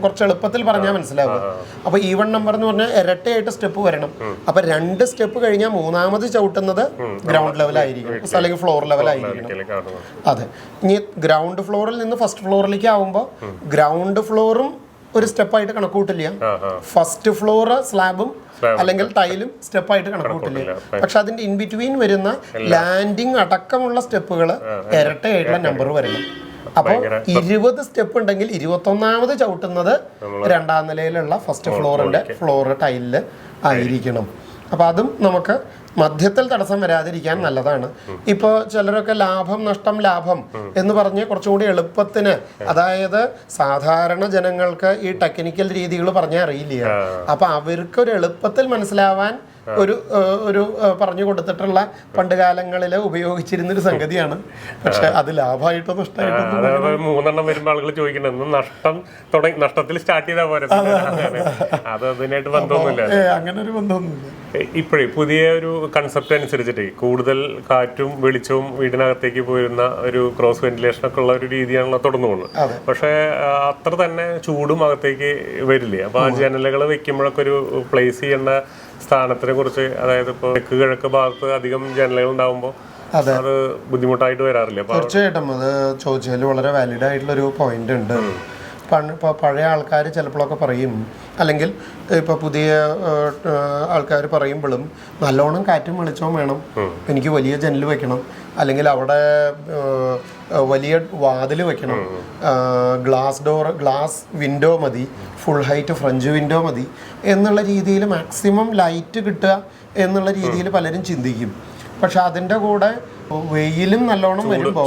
കുറച്ച് എളുപ്പത്തിൽ പറഞ്ഞാൽ മനസ്സിലാവുക. അപ്പൊ ഈവൺ നമ്പർ എന്ന് പറഞ്ഞാൽ ഇരട്ടയായിട്ട് സ്റ്റെപ്പ് വരണം. അപ്പൊ രണ്ട് സ്റ്റെപ്പ് കഴിഞ്ഞാൽ മൂന്നാമത് ചവിട്ടുന്നത് ഗ്രൗണ്ട് ലെവൽ ആയിരിക്കും അല്ലെങ്കിൽ ഫ്ലോർ ലെവൽ ആയിരിക്കും അതെ. ഇനി ഗ്രൗണ്ട് ഫ്ലോറിൽ നിന്ന് ഫസ്റ്റ് ഫ്ലോറിലേക്ക് ആവുമ്പോൾ ഗ്രൗണ്ട് ഫ്ലോറും ഒരു സ്റ്റെപ്പായിട്ട് കണക്കൂട്ടില്ല ഫസ്റ്റ് ഫ്ലോർ സ്ലാബും അല്ലെങ്കിൽ ടൈലും സ്റ്റെപ്പായിട്ട് കണക്കൂട്ടില്ല. പക്ഷെ അതിന്റെ ഇൻ ബിറ്റ്വീൻ വരുന്ന ലാൻഡിങ് അടക്കമുള്ള സ്റ്റെപ്പുകൾ ഇരട്ടയായിട്ടുള്ള നമ്പർ വരണം. അപ്പോൾ ഇരുപത് സ്റ്റെപ്പ് ഉണ്ടെങ്കിൽ ഇരുപത്തൊന്നാമത് ചവിട്ടുന്നത് രണ്ടാം നിലയിലുള്ള ഫസ്റ്റ് ഫ്ലോറിന്റെ ഫ്ലോർ ടൈലിൽ ആയിരിക്കണം. അപ്പോൾ അതും നമുക്ക് മധ്യത്തിൽ തടസ്സം വരാതിരിക്കാൻ നല്ലതാണ്. ഇപ്പോൾ ചിലരൊക്കെ ലാഭം നഷ്ടം ലാഭം എന്ന് പറഞ്ഞ് കുറച്ചുകൂടി എളുപ്പത്തിന് അതായത് സാധാരണ ജനങ്ങൾക്ക് ഈ ടെക്നിക്കൽ രീതികൾ പറഞ്ഞാൽ അറിയില്ല. അപ്പൊ അവർക്ക് ഒരു എളുപ്പത്തിൽ മനസ്സിലാവാൻ ഒരു ഒരു പറഞ്ഞു കൊടുത്തിട്ടുള്ള പണ്ട് കാലങ്ങളിൽ ഉപയോഗിച്ചിരുന്ന ഒരു സംഗതിയാണ്. പക്ഷെ അത് ലാഭമായിട്ടോ നഷ്ടമായിട്ടോ മൂന്നെണ്ണം വരുമ്പോൾ ആളുകൾ ചോദിക്കുന്നത് നഷ്ടം തുടങ്ങി നഷ്ടത്തിൽ സ്റ്റാർട്ട് ചെയ്താൽ പോരെ? അത് അതിനായിട്ട് ബന്ധമൊന്നുമില്ല. അങ്ങനെ ഒരു ബന്ധമൊന്നുമില്ല. ഇപ്പോഴേ പുതിയ ഒരു കൺസെപ്റ്റ് അനുസരിച്ചിട്ട് കൂടുതൽ കാറ്റും വെളിച്ചവും വീടിനകത്തേക്ക് പോയിരുന്ന ഒരു ക്രോസ് വെന്റിലേഷൻ ഒക്കെ ഉള്ള ഒരു രീതിയാണല്ലോ തുടർന്നു പോകുന്നത്. പക്ഷേ അത്ര തന്നെ ചൂടും അകത്തേക്ക് വരില്ലേ? അപ്പൊ ആ ജനലുകൾ വെക്കുമ്പോഴൊക്കെ ഒരു പ്ലേസ് ചെയ്യേണ്ട സ്ഥാനത്തിനെ കുറിച്ച് അതായത് ഇപ്പോൾ തെക്ക് കിഴക്ക് ഭാഗത്ത് അധികം ജനലുകൾ ഉണ്ടാകുമ്പോൾ അത് ബുദ്ധിമുട്ടായിട്ട് വരാറില്ല? തീർച്ചയായിട്ടും. അത് ചോദിച്ചതിൽ വളരെ വാലിഡ് ആയിട്ടുള്ള ഒരു പോയിന്റ് ഉണ്ട് പണ്ട് ഇപ്പോൾ പഴയ ആൾക്കാർ ചിലപ്പോഴൊക്കെ പറയും. അല്ലെങ്കിൽ ഇപ്പോൾ പുതിയ ആൾക്കാർ പറയുമ്പോഴും നല്ലോണം കാറ്റും വെളിച്ചവും വേണം. എനിക്ക് വലിയ ജനൽ വെക്കണം. അല്ലെങ്കിൽ അവിടെ വലിയ വാതിൽ വെക്കണം. ഗ്ലാസ് ഡോർ ഗ്ലാസ് വിൻഡോ മതി. ഫുൾ ഹൈറ്റ് ഫ്രഞ്ച് വിൻഡോ മതി. എന്നുള്ള രീതിയിൽ മാക്സിമം ലൈറ്റ് കിട്ടുക എന്നുള്ള രീതിയിൽ പലരും ചിന്തിക്കും. പക്ഷെ അതിന്റെ കൂടെ വെയിലും നല്ലോണം വരുമ്പോ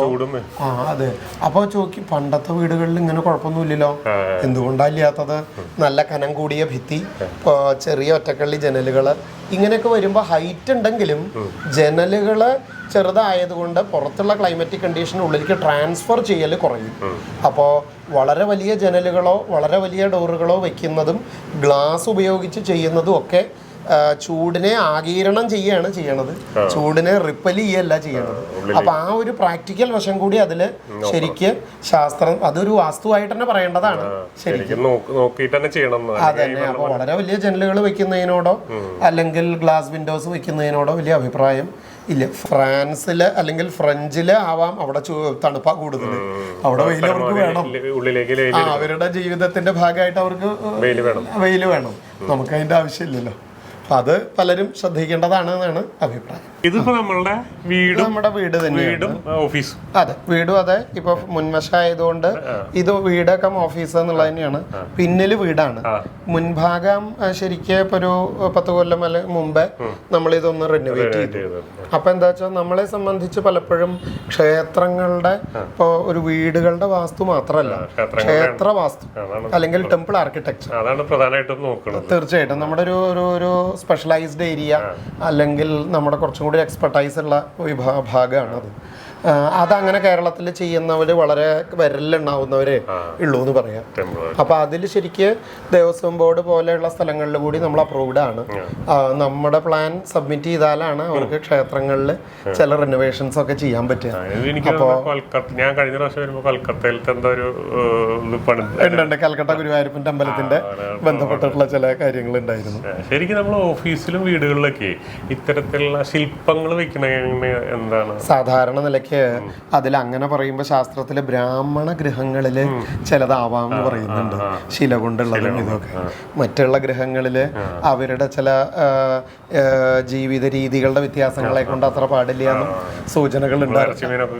ആ അതെ. അപ്പൊ ചോക്കി പണ്ടത്തെ വീടുകളിൽ ഇങ്ങനെ കുഴപ്പമൊന്നുമില്ലല്ലോ. എന്തുകൊണ്ടാ ഇല്ലാത്തത്? നല്ല കനം കൂടിയ ഭിത്തി ചെറിയ ഒറ്റക്കള്ളി ജനലുകൾ ഇങ്ങനെയൊക്കെ വരുമ്പോൾ ഹൈറ്റ് ഉണ്ടെങ്കിലും ജനലുകൾ ചെറുതായതുകൊണ്ട് പുറത്തുള്ള ക്ലൈമറ്റിക് കണ്ടീഷൻ ഉള്ളിലേക്ക് ട്രാൻസ്ഫർ ചെയ്യൽ കുറയും. അപ്പോൾ വളരെ വലിയ ജനലുകളോ വളരെ വലിയ ഡോറുകളോ വെക്കുന്നതും ഗ്ലാസ് ഉപയോഗിച്ച് ചെയ്യുന്നതും ഒക്കെ ചൂടിനെ ആഗീരണം ചെയ്യാണ് ചെയ്യണത്. ചൂടിനെ റിപ്പൽ ചെയ്യല്ല ചെയ്യണത്. അപ്പൊ ആ ഒരു പ്രാക്ടിക്കൽ വശം കൂടി അതിൽ ശരിക്ക് ശാസ്ത്രം അതൊരു വാസ്തുവായിട്ട് തന്നെ പറയേണ്ടതാണ്. ശരി ശരിക്കും. അതന്നെ. അപ്പൊ വളരെ വലിയ ജനലുകൾ വെക്കുന്നതിനോടോ അല്ലെങ്കിൽ ഗ്ലാസ് വിൻഡോസ് വെക്കുന്നതിനോടോ വലിയ അഭിപ്രായം ഇല്ല. ഫ്രാൻസിൽ അല്ലെങ്കിൽ ഫ്രഞ്ചിൽ ആവാം അവിടെ തണുപ്പാ കൂടുതൽ അവിടെ വെയിൽ അവർക്ക് വേണം. അവരുടെ ജീവിതത്തിന്റെ ഭാഗമായിട്ട് അവർക്ക് വെയിൽ വേണം. നമുക്ക് അതിന്റെ ആവശ്യമില്ലല്ലോ. അപ്പൊ അത് പലരും ശ്രദ്ധിക്കേണ്ടതാണ് എന്നാണ് അഭിപ്രായം. ഇതിപ്പോ നമ്മളുടെ വീടും നമ്മുടെ വീട് തന്നെയാണ്. വീടും ഓഫീസും. അതെ വീടും അതെ. ഇപ്പൊ മുൻവശമായതുകൊണ്ട് ഇത് വീടൊക്കെ ഓഫീസ് എന്നുള്ളത് തന്നെയാണ്. പിന്നിൽ വീടാണ്. മുൻഭാഗം ആ, ശരിക്കും ഇപ്പൊ ഒരു പത്ത് കൊല്ലം അല്ലെ മുമ്പേ നമ്മൾ ഇതൊന്ന് റിനോവേറ്റ് ചെയ്തു. അപ്പൊ എന്താ വെച്ചാൽ നമ്മളെ സംബന്ധിച്ച് പലപ്പോഴും ക്ഷേത്രങ്ങളുടെ ഇപ്പൊ ഒരു വീടുകളുടെ വാസ്തു മാത്രമല്ല. ക്ഷേത്രങ്ങളുടെ ക്ഷേത്ര വാസ്തു. അല്ലെങ്കിൽ ടെമ്പിൾ ആർക്കിടെക്ചർ അതാണ് പ്രധാനമായിട്ടും നോക്കുന്നത്. തീർച്ചയായിട്ടും. നമ്മുടെ ഒരു ഒരു ഒരു സ്പെഷ്യലൈസ്ഡ് ഏരിയ അല്ലെങ്കിൽ നമ്മുടെ കുറച്ചും കൂടി എക്സ്പെർട്ടൈസ് ഉള്ള ഒരു ഭാഗമാണ് അത് അതങ്ങനെ കേരളത്തിൽ ചെയ്യുന്നവർ വളരെ വിരലുണ്ടാവുന്നവരെ ഉള്ളൂ എന്ന് പറയാം. അപ്പോൾ അപ്പൊ അതിൽ ശരിക്ക് ദേവസ്വം ബോർഡ് പോലെയുള്ള സ്ഥലങ്ങളിൽ കൂടി നമ്മൾ അപ്രൂവ്ഡ് ആണ്. നമ്മുടെ പ്ലാൻ സബ്മിറ്റ് ചെയ്താലാണ് അവർക്ക് ക്ഷേത്രങ്ങളിൽ ചില റിനോവേഷൻസ് ഒക്കെ ചെയ്യാൻ പറ്റുക. അപ്പോൾ ഞാൻ കഴിഞ്ഞ പ്രാവശ്യം വരുമ്പോ കൊൽക്കത്തയിലത്തെ എന്തോ ഒരു ഉണ്ട് ഉണ്ട്. കൽക്കട്ട ഗുരുവായൂരപ്പന്റെ അമ്പലത്തിന്റെ ബന്ധപ്പെട്ടിട്ടുള്ള ചില കാര്യങ്ങൾ ഉണ്ടായിരുന്നു ശരിക്കും നമ്മൾ ഓഫീസിലും വീടുകളിലൊക്കെ ഇത്തരത്തിലുള്ള ശില്പങ്ങൾ വെക്കണ എന്താണ്? സാധാരണ നിലയ്ക്ക് അതിൽ അങ്ങനെ പറയുമ്പോൾ ശാസ്ത്രത്തിലെ ബ്രാഹ്മണ ഗൃഹങ്ങളിൽ ചിലതാവാം എന്ന് പറയുന്നുണ്ട്. ശില കൊണ്ടുള്ളതും ഇതൊക്കെ. മറ്റുള്ള ഗ്രഹങ്ങളിൽ അവരുടെ ചില ജീവിത രീതികളുടെ വ്യത്യാസങ്ങളെ കൊണ്ട് അത്ര പാടില്ല എന്നും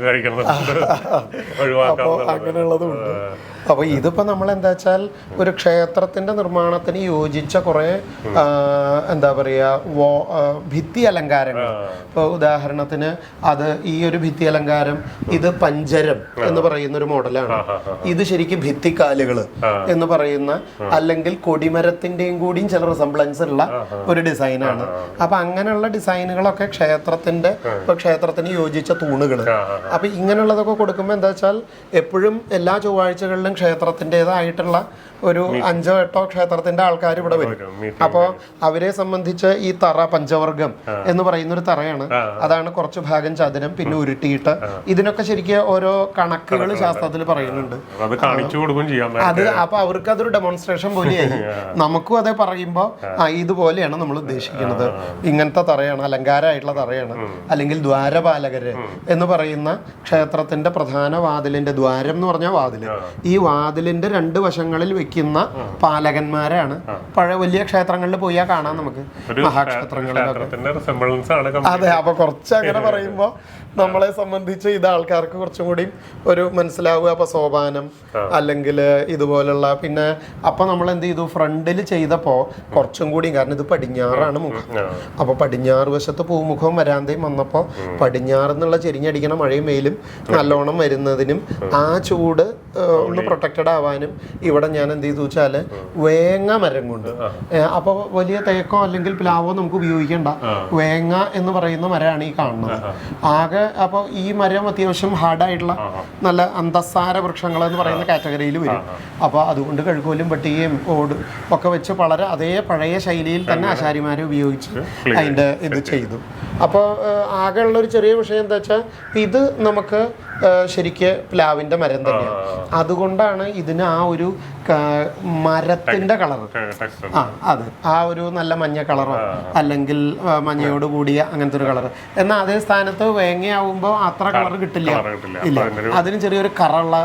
കഴിക്കണം അപ്പോൾ അങ്ങനെയുള്ളതും ഉണ്ട്. അപ്പോൾ ഇതിപ്പോ നമ്മൾ എന്താ വെച്ചാൽ ഒരു ക്ഷേത്രത്തിന്റെ നിർമ്മാണത്തിന് യോജിച്ച കുറേ എന്താ പറയാ വോ ഭിത്തി അലങ്കാരങ്ങൾ. ഇപ്പോൾ ഉദാഹരണത്തിന് അത് ഈ ഒരു ഭിത്തി അലങ്കാരം ഇത് പഞ്ചരം എന്ന് പറയുന്ന ഒരു മോഡലാണ്. ഇത് ശരിക്കും ഭിത്തിക്കാലുകൾ എന്ന് പറയുന്ന അല്ലെങ്കിൽ കൊടിമരത്തിന്റെയും കൂടിയും ചില റിസംബ്ലൻസ് ഉള്ള ഒരു ഡിസൈനാണ് അപ്പൊ അങ്ങനെയുള്ള ഡിസൈനുകളൊക്കെ ക്ഷേത്രത്തിന്റെ ഇപ്പൊ ക്ഷേത്രത്തിന് യോജിച്ച തൂണുകൾ അപ്പൊ ഇങ്ങനെയുള്ളതൊക്കെ കൊടുക്കുമ്പോൾ എന്താ വെച്ചാൽ എപ്പോഴും എല്ലാ ചൊവ്വാഴ്ചകളിലും ക്ഷേത്രത്തിന്റെതായിട്ടുള്ള ഒരു അഞ്ചോ എട്ടോ ക്ഷേത്രത്തിന്റെ ആൾക്കാർ ഇവിടെ വരും. അപ്പോൾ അവരെ സംബന്ധിച്ച് ഈ തറ പഞ്ചവർഗം എന്ന് പറയുന്ന ഒരു തറയാണ് അതാണ് കുറച്ച് ഭാഗം ചതുരം പിന്നെ ഉരുട്ടിയിട്ട് ഇതിനൊക്കെ ശരിക്കും ഓരോ കണക്കുകൾ ശാസ്ത്രത്തിൽ പറയുന്നുണ്ട്. അത് അപ്പൊ അവർക്ക് അതൊരു ഡെമോൺസ്ട്രേഷൻ പോലെയായി *laughs* നമുക്കും അതേ പറയുമ്പോൾ ആ. ഇതുപോലെയാണ് നമ്മൾ ഉദ്ദേശിക്കുന്നത്. ഇങ്ങനത്തെ തറയാണ് അലങ്കാരമായിട്ടുള്ള തറയാണ് അല്ലെങ്കിൽ ദ്വാരപാലകര് എന്ന് പറയുന്ന ക്ഷേത്രത്തിന്റെ പ്രധാന വാതിലിന്റെ ദ്വാരം എന്ന് പറഞ്ഞ വാതിൽ. ഈ വാതിലിന്റെ രണ്ട് വശങ്ങളിൽ വെക്കുന്ന പാലകന്മാരാണ്. പഴയ വലിയ ക്ഷേത്രങ്ങളിൽ പോയാൽ കാണാം നമുക്ക്. മഹാക്ഷേത്രങ്ങളിലൊക്കെ അതെ അപ്പൊ കുറച്ച് അങ്ങനെ പറയുമ്പോൾ നമ്മളെ സംബന്ധിച്ച് ഇത് ആൾക്കാർക്ക് കുറച്ചും കൂടി ഒരു മനസ്സിലാവുക. അപ്പൊ സോപാനം അല്ലെങ്കിൽ ഇതുപോലുള്ള പിന്നെ അപ്പൊ നമ്മൾ എന്ത് ചെയ്തു? ഫ്രണ്ടിൽ ചെയ്തപ്പോ കുറച്ചും കൂടി കാരണം ഇത് പടിഞ്ഞാറാണ് മുഖം. അപ്പൊ പടിഞ്ഞാറ് വശത്ത് പൂമുഖവും വരാന്തയും വന്നപ്പോ പടിഞ്ഞാറ് എന്നുള്ള ചെരിഞ്ഞടിക്കണ മഴയും വെയിലും നല്ലോണം വരുന്നതിനും ആ ചൂട് ഒന്ന് പ്രൊട്ടക്റ്റഡ് ആവാനും ഇവിടെ ഞാൻ എന്ത് ചെയ്തു വെച്ചാൽ വേങ്ങ മരം കൊണ്ട്. അപ്പൊ വലിയ തേക്കോ അല്ലെങ്കിൽ പ്ലാവോ നമുക്ക് ഉപയോഗിക്കണ്ട. വേങ്ങ എന്ന് പറയുന്ന മരമാണ് ഈ കാണുന്നത്. ആകെ അപ്പോൾ ഈ മരം അത്യാവശ്യം ഹാർഡായിട്ടുള്ള നല്ല അന്തസ്സാര വൃക്ഷങ്ങൾ എന്ന് പറയുന്ന കാറ്റഗറിയിൽ വരും. അപ്പോൾ അതുകൊണ്ട് കഴുകോലും പട്ടികയും ഓട് ഒക്കെ വെച്ച് വളരെ അതേ പഴയ ശൈലിയിൽ തന്നെ ആശാരിമാരെ ഉപയോഗിച്ച് അതിന്റെ ഇത് ചെയ്തു. അപ്പോൾ ആകെ ഉള്ള ഒരു ചെറിയ വിഷയം എന്താ വെച്ചാൽ ഇത് നമുക്ക് ശരിക്ക് പ്ലാവിന്റെ മരം തന്നെയാണ് അതുകൊണ്ടാണ് ഇതിന് ആ ഒരു മരത്തിന്റെ കളർ ആ അതെ. ആ ഒരു നല്ല മഞ്ഞ കളറോ അല്ലെങ്കിൽ മഞ്ഞയോട് കൂടിയ അങ്ങനത്തെ ഒരു കളർ എന്നാൽ അതേ സ്ഥാനത്ത് വേങ്ങയാവുമ്പോൾ അത്ര കളർ കിട്ടില്ല. ഇല്ല. അതിന് ചെറിയൊരു കറുള്ള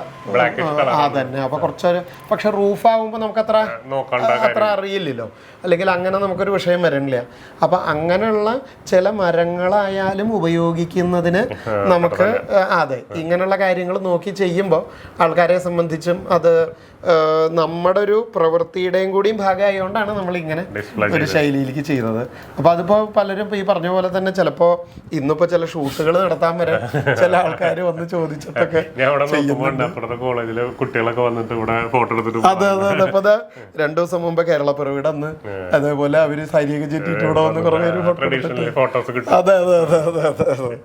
ആ തന്നെ അപ്പോൾ കുറച്ചൊരു പക്ഷെ റൂഫ് ആവുമ്പോൾ നമുക്ക് അത്ര അത്ര അറിയില്ലല്ലോ. അല്ലെങ്കിൽ അങ്ങനെ നമുക്കൊരു വിഷയം വരണില്ല. അപ്പൊ അങ്ങനെയുള്ള ചില മരങ്ങളായാലും ഉപയോഗിക്കുന്നതിന് നമുക്ക് അതെ ഇങ്ങനെയുള്ള കാര്യങ്ങൾ നോക്കി ചെയ്യുമ്പോൾ ആൾക്കാരെ സംബന്ധിച്ചും അത് നമ്മുടെ ഒരു പ്രവൃത്തിയുടെയും കൂടിയും ഭാഗമായതുകൊണ്ടാണ് നമ്മൾ ഇങ്ങനെ ഒരു ശൈലിയിലേക്ക് ചെയ്യുന്നത്. അപ്പോൾ അതിപ്പോ പലരും ഈ പറഞ്ഞ പോലെ തന്നെ ചിലപ്പോ ഇന്നിപ്പോ ചില ഷൂട്ടുകൾ നടത്താൻ വരെ ചില ആൾക്കാർ വന്ന് ചോദിച്ചിട്ടൊക്കെ കോളേജിലെ കുട്ടികളൊക്കെ വന്നിട്ട് ഇവിടെ ഫോട്ടോ എടുത്തിട്ട് അതെ അതെ അതെ. അപ്പൊ അതാ രണ്ടു ദിവസം മുമ്പ് കേരള പിറവിയുടെ അന്ന് അതേപോലെ അവർ സൈനിക ചുറ്റിട്ട് ഇവിടെ വന്ന് കുറെ പേര് ഫോട്ടോ ഫോട്ടോസ് കിട്ടും. അതെ അതെ അതെ അതെ അതെ അതെ.